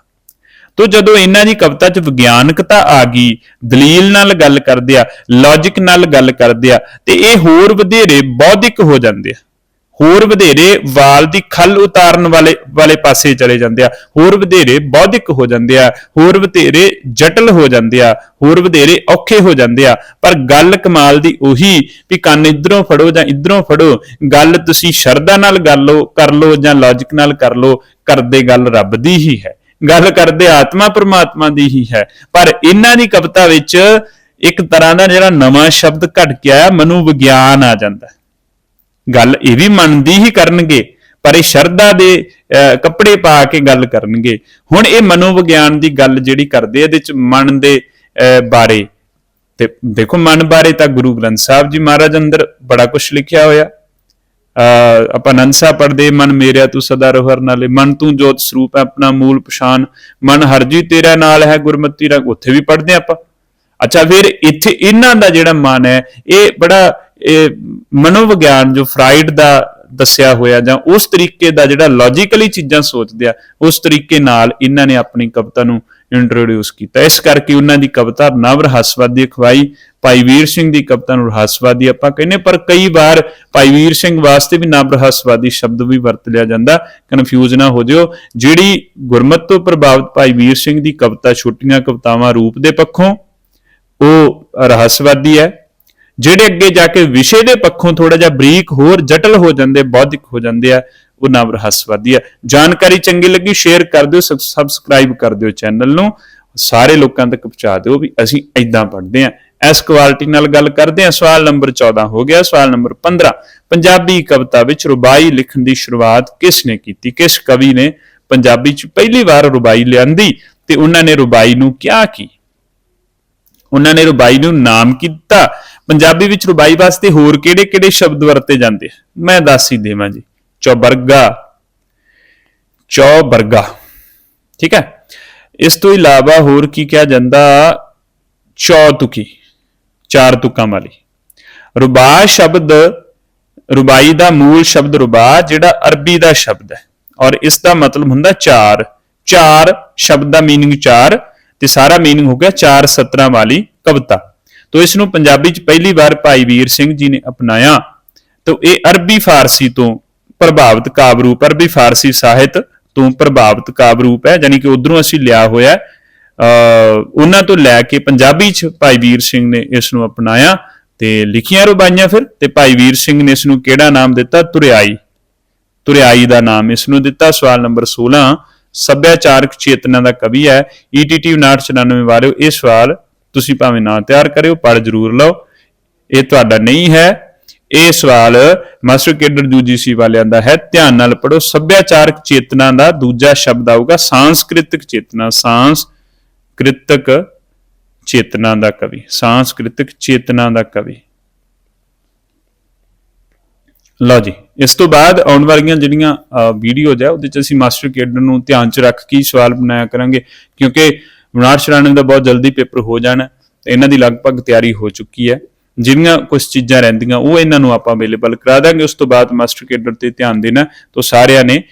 ਤੋ ਜਦੋਂ ਇਹਨਾਂ ਦੀ ਕਵਿਤਾ 'ਚ ਵਿਗਿਆਨਕਤਾ ਆ ਗਈ, ਦਲੀਲ ਨਾਲ ਗੱਲ ਕਰਦੇ ਆ ਲੌਜੀਕ ਨਾਲ ਗੱਲ ਕਰਦੇ ਆ, ਤੇ ਇਹ ਹੋਰ ਵਧੇਰੇ ਬੌਧਿਕ ਹੋ ਜਾਂਦੇ ਆ। ਹੋਰ ਵਧੇਰੇ ਵਾਲ ਦੀ ਖੱਲ ਉਤਾਰਨ ਵਾਲੇ ਵਾਲੇ ਪਾਸੇ ਚਲੇ ਜਾਂਦੇ ਆ। ਹੋਰ ਵਧੇਰੇ ਬੌਧਿਕ ਹੋ ਜਾਂਦੇ ਆ, ਹੋਰ ਵਧੇਰੇ ਜਟਲ ਹੋ ਜਾਂਦੇ ਆ, ਹੋਰ ਵਧੇਰੇ ਔਖੇ ਹੋ ਜਾਂਦੇ ਆ। ਪਰ ਗੱਲ ਕਮਾਲ ਦੀ ਉਹੀ ਵੀ ਕੰਨ ਇਧਰੋਂ ਫੜੋ ਜਾਂ ਇਧਰੋਂ ਫੜੋ, ਗੱਲ ਤੁਸੀਂ ਸ਼ਰਧਾ ਨਾਲ ਗੱਲ ਲਓ, ਕਰ ਲਓ ਜਾਂ ਲੌਜੀਕ ਨਾਲ ਕਰ ਲਓ, ਕਰਦੇ ਗੱਲ ਰੱਬ ਦੀ ਹੀ ਹੈ। ਗੱਲ ਕਰਦੇ ਆਤਮਾ ਪਰਮਾਤਮਾ ਦੀ ਹੀ ਹੈ। ਪਰ ਇਹਨਾਂ ਦੀ ਕਵਿਤਾ ਵਿੱਚ ਇੱਕ ਤਰ੍ਹਾਂ ਦਾ ਜਿਹੜਾ ਨਵਾਂ ਸ਼ਬਦ ਘਟ ਕੇ ਆਇਆ ਮਨੋ ਵਿਗਿਆਨ ਆ ਜਾਂਦਾ ਗੱਲ ਇਹ ਵੀ ਮਨ ਦੀ ਹੀ ਕਰਨਗੇ ਪਰ ਇਹ ਸ਼ਰਧਾ ਦੇ ਅਹ, ਕੱਪੜੇ ਪਾ ਕੇ ਗੱਲ ਕਰਨਗੇ। ਹੁਣ ਇਹ ਮਨੋਵਿਗਿਆਨ ਦੀ ਗੱਲ ਜਿਹੜੀ ਕਰਦੇ ਇਹਦੇ ਚ ਮਨ ਦੇ ਅਹ, ਬਾਰੇ। ਤੇ ਦੇਖੋ ਮਨ ਬਾਰੇ ਤਾਂ ਗੁਰੂ ਗ੍ਰੰਥ ਸਾਹਿਬ ਜੀ ਮਹਾਰਾਜ ਅੰਦਰ ਬੜਾ ਕੁਝ ਲਿਖਿਆ ਹੋਇਆ। ਆਪਾਂ ਨੰਸਾ ਪੜਦੇ ਮਨ ਮੇਰਿਆ ਤੂੰ ਸਦਾ ਰਹਿਰ ਨਾਲੇ, ਮਨ ਤੂੰ ਜੋਤ ਸਰੂਪ ਹੈ, ਆਪਣਾ ਮੂਲ ਪਛਾਨ ਮਨ ਹਰ ਤੇਰਾ ਨਾਲ ਹੈ, ਗੁਰਮਤੀ ਰੰਗ ਉੱਥੇ ਵੀ ਪੜਦੇ ਆਪਾਂ। ਅੱਛਾ, ਫਿਰ ਇੱਥੇ ਇਹਨਾਂ ਦਾ ਜਿਹੜਾ ਮਨ ਹੈ, ਇਹ ਬੜਾ, ਇਹ ਮਨੋਵਿਗਿਆਨ ਜੋ ਫਰਾਈਡ ਦਾ ਦੱਸਿਆ ਹੋਇਆ ਜਾਂ ਉਸ ਤਰੀਕੇ ਦਾ ਜਿਹੜਾ ਲੌਜੀਕਲੀ ਚੀਜ਼ਾਂ ਸੋਚਦੇ ਆ, ਉਸ ਤਰੀਕੇ ਨਾਲ ਇਹਨਾਂ ਨੇ ਆਪਣੀ ਕਵਿਤਾ ਨੂੰ ਇੰਟਰੋਡਿਊਸ ਕੀਤਾ। ਇਸ ਕਰਕੇ ਉਹਨਾਂ ਦੀ ਕਵਿਤਾ ਨਵ ਰਹੱਸਵਾਦੀ ਅਖਵਾਈ ਭਾਈ ਵੀਰ ਸਿੰਘ ਦੀ ਕਵਿਤਾ ਨੂੰ ਰਹੱਸਵਾਦੀ ਆਪਾਂ ਕਹਿੰਦੇ ਪਰ ਕਈ ਵਾਰ ਭਾਈ ਵੀਰ ਸਿੰਘ ਵਾਸਤੇ ਵੀ ਨਵ ਰਹੱਸਵਾਦੀ ਸ਼ਬਦ ਵੀ ਵਰਤ ਲਿਆ ਜਾਂਦਾ ਕਨਫਿਊਜ਼ ਨਾ ਹੋ ਜਿਓ। ਜਿਹੜੀ ਗੁਰਮਤਿ ਤੋਂ ਪ੍ਰਭਾਵਿਤ ਭਾਈ ਵੀਰ ਸਿੰਘ ਦੀ ਕਵਿਤਾ, ਛੋਟੀਆਂ ਕਵਿਤਾਵਾਂ ਰੂਪ ਦੇ ਪੱਖੋਂ, ਉਹ ਰਹੱਸਵਾਦੀ ਹੈ। ਜਿਹੜੇ ਅੱਗੇ ਜਾ ਕੇ ਵਿਸ਼ੇ ਦੇ ਪੱਖੋਂ ਥੋੜਾ ਜਿਹਾ ਬਰੀਕ ਹੋਰ ਜਟਲ ਹੋ ਜਾਂਦੇ, ਬੌਧਿਕ ਹੋ ਜਾਂਦੇ ਆ, ਉਹ ਨਵ ਰਹੱਸਵਾਦੀ ਆ ਜਾਣਕਾਰੀ ਚੰਗੀ ਲੱਗੀ ਸ਼ੇਅਰ ਕਰ ਦਿਓ ਸਬਸਕ੍ਰਾਈਬ ਕਰ ਦਿਓ ਚੈਨਲ ਨੂੰ। ਸਾਰੇ ਲੋਕਾਂ ਤੱਕ ਪਹੁੰਚਾ ਦਿਓ ਵੀ ਅਸੀਂ ਐਦਾਂ ਪੜ੍ਹਦੇ ਆ ਇਸ ਕੁਆਲਿਟੀ ਨਾਲ ਗੱਲ ਕਰਦੇ ਹਾਂ। ਸਵਾਲ ਨੰਬਰ 14 ਹੋ ਗਿਆ। ਸਵਾਲ ਨੰਬਰ 15 ਪੰਜਾਬੀ ਕਵਿਤਾ ਵਿੱਚ ਰੁਬਾਈ ਲਿਖਣ ਦੀ ਸ਼ੁਰੂਆਤ ਕਿਸ ਨੇ ਕੀਤੀ? ਕਿਸ ਕਵੀ ਨੇ ਪੰਜਾਬੀ 'ਚ ਪਹਿਲੀ ਵਾਰ ਰੁਬਾਈ ਲਿਆਂਦੀ ਤੇ ਉਹਨਾਂ ਨੇ ਰੁਬਾਈ ਨੂੰ ਕਿਹਾ ਕੀ? ਉਹਨਾਂ ਨੇ ਰੁਬਾਈ ਨੂੰ ਨਾਮ ਕੀਤਾ। ਪੰਜਾਬੀ ਵਿੱਚ ਰੁਬਾਈ ਵਾਸਤੇ ਹੋਰ ਕਿਹੜੇ-ਕਿਹੜੇ ਸ਼ਬਦ ਵਰਤੇ ਜਾਂਦੇ? ਮੈਂ ਦੱਸ ਹੀ ਦੇਵਾਂ ਜੀ। ਚੌਬਰਗਾ। ਚੌਬਰਗਾ। ਠੀਕ ਹੈ। ਇਸ ਤੋਂ ਇਲਾਵਾ ਹੋਰ ਕੀ ਕਿਹਾ ਜਾਂਦਾ? ਚੌਤੁਕੀ। ਚਾਰ ਤੁਕਾਂ ਵਾਲੀ ਰੁਬਾ ਸ਼ਬਦ ਰੁਬਾਈ ਦਾ ਮੂਲ ਸ਼ਬਦ ਰੁਬਾ ਜਿਹੜਾ ਅਰਬੀ ਦਾ ਸ਼ਬਦ ਹੈ ਔਰ ਇਸ ਦਾ ਮਤਲਬ ਹੁੰਦਾ ਚਾਰ ਚਾਰ ਸ਼ਬਦ ਦਾ मीनिंग ਚਾਰ ਤੇ ਸਾਰਾ मीनिंग ਹੋ ਗਿਆ ਚਾਰ ਸਤਰਾਂ ਵਾਲੀ ਕਵਿਤਾ ਤੋ ਇਸ ਨੂੰ ਪੰਜਾਬੀ ਚ ਪਹਿਲੀ ਵਾਰ ਭਾਈ ਵੀਰ ਸਿੰਘ ਜੀ ਨੇ ਅਪਣਾਇਆ ਤੋ ਇਹ ਅਰਬੀ ਫਾਰਸੀ ਤੋਂ ਪ੍ਰਭਾਵਿਤ ਕਾਵਿ ਰੂਪ ਅਰਬੀ ਫਾਰਸੀ ਸਾਹਿਤ ਤੋਂ ਪ੍ਰਭਾਵਿਤ ਕਾਵਿ ਰੂਪ ਹੈ ਯਾਨੀ ਕਿ ਉਧਰੋਂ ਅਸੀਂ ਲਿਆ ਹੋਇਆ ਅ ਉਹਨਾਂ ਤੋਂ ਲੈ ਕੇ ਪੰਜਾਬੀ ਚ ਭਾਈ ਵੀਰ ਸਿੰਘ ਨੇ ਇਸ ਨੂੰ ਅਪਣਾਇਆ ਤੇ ਲਿਖੀਆਂ ਰੁਬਾਈਆਂ ਫਿਰ, ਤੇ ਭਾਈ ਵੀਰ ਸਿੰਘ ਨੇ ਇਸ ਨੂੰ ਕਿਹੜਾ ਨਾਮ ਦਿੱਤਾ? ਤੁਰਿਆਈ। ਤੁਰਿਆਈ ਦਾ ਨਾਮ ਇਸ ਨੂੰ ਦਿੱਤਾ। ਸਵਾਲ ਨੰਬਰ 16 ਸੱਭਿਆਚਾਰਕ ਚੇਤਨਾ ਦਾ ਕਵੀ ਹੈ। E ETT 5994 ਵਾਲਿਓ, ਇਹ ਸਵਾਲ ਤੁਸੀਂ ਭਾਵੇਂ ਨਾ ਤਿਆਰ ਕਰਿਓ, ਪੜ੍ਹ ਜ਼ਰੂਰ ਲਓ। ਇਹ ਤੁਹਾਡਾ ਨਹੀਂ ਹੈ। ਇਹ ਸਵਾਲ ਮਾਸਟਰ ਕੇਡਰ ਯੂਜੀਸੀ ਵਾਲਿਆਂ ਦਾ ਹੈ। ਧਿਆਨ ਨਾਲ ਪੜੋ ਸੱਭਿਆਚਾਰਕ ਚੇਤਨਾ ਦਾ ਦੂਜਾ ਸ਼ਬਦ ਆਊਗਾ ਸਾਂਸਕ੍ਰਿਤਿਕ ਚੇਤਨਾ। ਸਾਂਸ ਸਾਂਸਕ੍ਰਿਤਿਕ ਚੇਤਨਾ ਦਾ ਕਵੀ ਸਾਂਸਕ੍ਰਿਤਿਕ ਚੇਤਨਾ ਦਾ ਕਵੀ। ਲਓ ਜੀ ਇਸ ਤੋਂ ਬਾਅਦ ਆਉਣ ਵਾਲੀਆਂ ਜਿਹੜੀਆਂ ਵੀਡੀਓਜ਼ ਹੈ ਉਹਦੇ ਚ ਅਸੀਂ ਮਾਸਟਰ ਕੇਡਰ ਨੂੰ ਧਿਆਨ ਚ ਰੱਖ ਕੇ ਸਵਾਲ ਬਣਾਇਆ ਕਰਾਂਗੇ ਕਿਉਂਕਿ ਮਨਾਰ ਸ਼ਰਾਣੇ ਦਾ ਬਹੁਤ ਜਲਦੀ ਪੇਪਰ ਹੋ ਜਾਣਾ ਇਹਨਾਂ ਦੀ ਲਗਭਗ ਤਿਆਰੀ ਹੋ ਚੁੱਕੀ ਹੈ। ਜਿਹੜੀਆਂ ਕੁਝ ਚੀਜ਼ਾਂ ਰਹਿੰਦੀਆਂ ਉਹ ਇਹਨਾਂ ਨੂੰ ਆਪਾਂ ਅਵੇਲੇਬਲ ਕਰਾ ਦਾਂਗੇ ਉਸ ਤੋਂ ਬਾਅਦ ਮਾਸਟਰ ਕੇਡਰ ਤੇ ਧਿਆਨ ਦੇਣਾ ਤੋਂ ਸਾਰਿਆਂ ਨੇ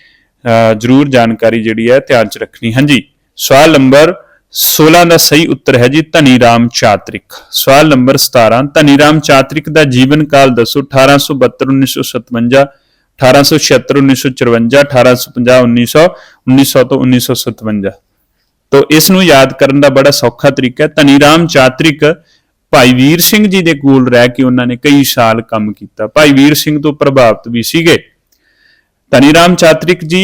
ਅਹ, ਜ਼ਰੂਰ ਜਾਣਕਾਰੀ ਜਿਹੜੀ ਹੈ ਧਿਆਨ ਚ ਰੱਖਣੀ। ਹਾਂਜੀ ਸਵਾਲ ਨੰਬਰ 16 ਦਾ ਸਹੀ ਉੱਤਰ ਹੈ ਜੀ ਧਨੀ ਰਾਮ ਚਾਤ੍ਰਿਕ। ਸਵਾਲ ਨੰਬਰ 17 ਧਨੀ ਰਾਮ ਚਾਤ੍ਰਿਕ ਦਾ ਜੀਵਨ ਕਾਲ ਦੱਸੋ 1872 1957 1876 1954 1850 1900 1900 ਤੋਂ 1957 ਤੋਂ ਇਸ ਨੂੰ ਯਾਦ ਕਰਨ ਦਾ ਬੜਾ ਸੌਖਾ ਤਰੀਕਾ ਹੈ। ਧਨੀ ਰਾਮ ਚਾਤ੍ਰਿਕ ਭਾਈ ਵੀਰ ਸਿੰਘ ਜੀ ਦੇ ਕੋਲ ਰਹਿ ਕੇ ਉਹਨਾਂ ਨੇ ਕਈ ਸਾਲ ਕੰਮ ਕੀਤਾ। ਭਾਈ ਵੀਰ ਸਿੰਘ ਤੋਂ ਪ੍ਰਭਾਵਿਤ ਵੀ ਸੀਗੇ। ਧਨੀ ਰਾਮ ਚਾਤ੍ਰਿਕ ਜੀ,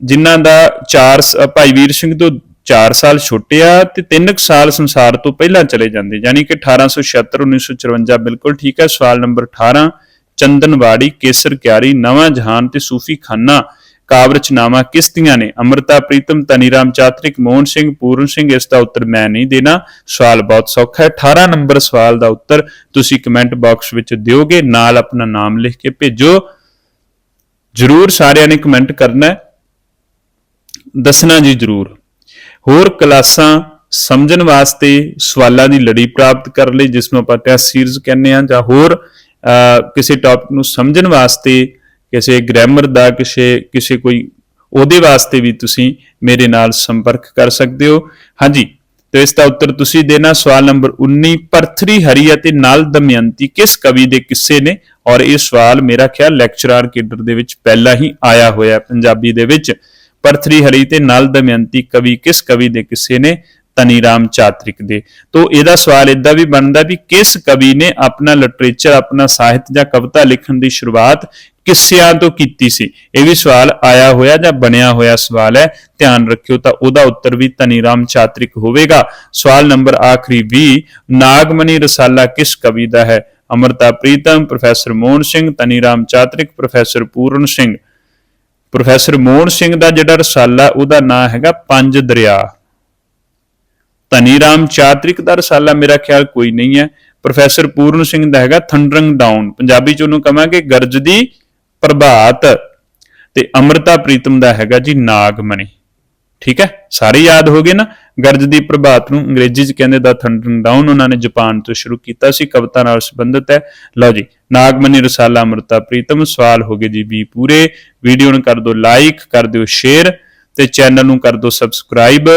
ਜਿਨ੍ਹਾਂ ਦਾ 4 ਭਾਈ ਵੀਰ ਸਿੰਘ ਤੋਂ 4 ਸਾਲ ਛੋਟੇ ਆ ਤੇ 3 ਸਾਲ ਸੰਸਾਰ ਤੋਂ ਪਹਿਲਾਂ ਚਲੇ ਜਾਂਦੇ, ਯਾਨੀ ਕਿ 1876 1954 ਬਿਲਕੁਲ ਠੀਕ ਹੈ। ਸਵਾਲ ਨੰਬਰ 18 ਚੰਦਨਵਾੜੀ, ਕੇਸਰ ਕਿਆਰੀ, ਨਵਾਂ ਜਹਾਨ ਤੇ ਸੂਫੀ ਖਾਨਾ ਕਾਵਰਚਨਾਮਾ ਕਿਸ਼ਤੀਆਂ ਨੇ? ਅਮਰਤਾ, ਪ੍ਰੀਤਮ ਤਨੀਰਾਮ ਚਾਤ੍ਰਿਕ, ਮੋਹਨ ਸਿੰਘ, ਪੂਰਨ ਸਿੰਘ, ਇਸ ਦਾ ਉੱਤਰ ਮੈਂ ਨਹੀਂ ਦੇਣਾ। ਸਵਾਲ ਬਹੁਤ ਸੌਖਾ ਹੈ। 18 ਨੰਬਰ ਸਵਾਲ ਦਾ ਉੱਤਰ ਤੁਸੀਂ ਕਮੈਂਟ ਬਾਕਸ ਵਿੱਚ ਦਿਓਗੇ, ਨਾਲ ਆਪਣਾ ਨਾਮ ਲਿਖ ਕੇ ਭੇਜੋ। ਜਰੂਰ ਸਾਰਿਆਂ ਨੇ ਕਮੈਂਟ ਕਰਨਾ ਹੈ। ਦੱਸਣਾ ਜੀ ਜਰੂਰ। ਹੋਰ ਕਲਾਸਾਂ ਸਮਝਣ ਵਾਸਤੇ ਸਵਾਲਾਂ ਦੀ ਲੜੀ ਪ੍ਰਾਪਤ ਕਰਨ ਲਈ, ਜਿਸ ਨੂੰ ਆਪਾਂ ਟੈਸਟ ਸੀਰੀਜ਼ ਕਹਿੰਦੇ ਆ ਜਾਂ ਹੋਰ ਕਿਸੇ ਟੌਪਿਕ ਨੂੰ ਸਮਝਣ ਵਾਸਤੇ, ਕਿਸੇ ਗ੍ਰਾਮਰ ਦਾ, ਕਿਸੇ ਕਿਸੇ ਕੋਈ, ਉਹਦੇ ਵਾਸਤੇ ਵੀ ਤੁਸੀਂ ਮੇਰੇ ਨਾਲ ਸੰਪਰਕ ਕਰ ਸਕਦੇ ਹੋ। ਹਾਂਜੀ, ਤੇ ਇਸ ਦਾ ਉੱਤਰ ਤੁਸੀਂ ਦੇਣਾ, ਸਵਾਲ ਨੰਬਰ 19 ਪਰਥਰੀ ਹਰੀ ਅਤੇ ਨਾਲ ਦਮਯੰਤੀ ਕਿਸ ਕਵੀ ਦੇ ਕਿੱਸੇ ਨੇ? ਔਰ ਇਹ ਸਵਾਲ ਮੇਰਾ ਖਿਆਲ ਲੈਕਚਰਰ ਕੇਡਰ ਦੇ ਵਿੱਚ ਪਹਿਲਾਂ ਹੀ ਆਇਆ ਹੋਇਆ ਪੰਜਾਬੀ ਦੇ ਵਿੱਚ। ਪਰਥਰੀ ਹਰੀ ਤੇ ਨਲ ਦਮਯੰਤੀ ਕਵੀ ਕਿਸ ਕਵੀ ਦੇ ਕਿਸੇ ਨੇ? ਤਨੀ ਰਾਮ ਚਾਤ੍ਰਿਕ ਦੇ। ਤੋਂ ਇਹਦਾ ਸਵਾਲ ਇਦਾਂ ਵੀ ਬਣਦਾ ਵੀ ਕਿਸ ਕਵੀ ਨੇ ਆਪਣਾ ਲਿਟਰੇਚਰ ਆਪਣਾ ਸਾਹਿਤ ਜਾਂ ਕਵਿਤਾ ਲਿਖਣ ਦੀ ਸ਼ੁਰੂਆਤ ਕਿਸਿਆਂ ਤੋਂ ਕੀਤੀ ਸੀ? ਇਹ ਵੀ ਸਵਾਲ ਆਇਆ ਹੋਇਆ ਜਾਂ ਬਣਿਆ ਹੋਇਆ ਸਵਾਲ ਹੈ। ਧਿਆਨ ਰੱਖਿਓ ਤਾਂ ਉਹਦਾ ਉੱਤਰ ਵੀ ਤਨੀ ਰਾਮ ਚਾਤ੍ਰਿਕ ਹੋਵੇਗਾ। ਸਵਾਲ ਨੰਬਰ ਆਖਰੀ 20 ਨਾਗਮਨੀ ਰਸਾਲਾ ਕਿਸ ਕਵੀ ਦਾ ਹੈ? Amrita Pritam, professor Mohan Singh Dhani Ram Chatrik, professor Puran Singh. Professor Mohan Singh ਦਾ ਜਿਹੜਾ ਰਸਾਲਾ, ਉਹਦਾ ਨਾਮ ਹੈਗਾ ਪੰਜ ਦਰਿਆ। ਧਨੀ ਰਾਮ ਚਾਤ੍ਰਿਕ ਦਾ ਰਸਾਲਾ ਮੇਰਾ ਖਿਆਲ ਕੋਈ ਨਹੀਂ ਹੈ। ਪ੍ਰੋਫੈਸਰ ਪੂਰਨ ਸਿੰਘ ਦਾ ਹੈਗਾ ਥੰਡਰਿੰਗ ਡਾਊਨ। ਪੰਜਾਬੀ ਚ ਉਹਨੂੰ ਕਵਾਂਗੇ ਗਰਜਦੀ ਪ੍ਰਭਾਤ। ਤੇ ਅਮਰਤਾ ਪ੍ਰੀਤਮ ਦਾ ਹੈਗਾ ਜੀ ਨਾਗਮਣੀ। ਠੀਕ ਹੈ? ਸਾਰੇ ਯਾਦ ਹੋ ਗਏ ਨਾ? ਗਰਜ ਦੀ ਪ੍ਰਭਾਤ ਨੂੰ ਅੰਗਰੇਜ਼ੀ ਚ ਕਹਿੰਦੇ ਦਾ ਥੰਡਰਿੰਗ ਡਾਊਨ ਉਹਨਾਂ ਨੇ ਜਾਪਾਨ ਤੋਂ ਸ਼ੁਰੂ ਕੀਤਾ ਸੀ, ਕਵਿਤਾ ਨਾਲ ਸੰਬੰਧਿਤ ਹੈ। ਲਓ ਜੀ, ਨਾਗਮਨੀ ਰਸਾਲਾ ਅਮਰਤਾ ਪ੍ਰੀਤਮ, ਸਵਾਲ ਹੋ ਗਏ ਜੀ ਵੀ ਪੂਰੇ। ਵੀਡੀਓ ਨੂੰ ਕਰ ਦਿਓ ਲਾਈਕ ਕਰ ਦਿਓ ਸ਼ੇਅਰ ਤੇ ਚੈਨਲ ਨੂੰ ਕਰ ਦਿਓ ਸਬਸਕ੍ਰਾਈਬ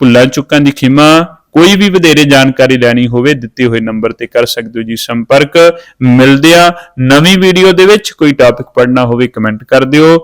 ਭੁੱਲਾਂ ਚੁੱਕਾਂ ਦੀ ਖਿਮਾ, ਕੋਈ ਵੀ ਵਧੇਰੇ ਜਾਣਕਾਰੀ ਲੈਣੀ ਹੋਵੇ, ਦਿੱਤੇ ਹੋਏ ਨੰਬਰ ਤੇ ਕਰ ਸਕਦੇ ਹੋ ਜੀ ਸੰਪਰਕ। ਮਿਲਦਿਆਂ ਨਵੀਂ ਵੀਡੀਓ ਦੇ ਵਿੱਚ, ਕੋਈ ਟਾਪਿਕ ਪੜ੍ਹਨਾ ਹੋਵੇ ਕਮੈਂਟ ਕਰ ਦਿਓ।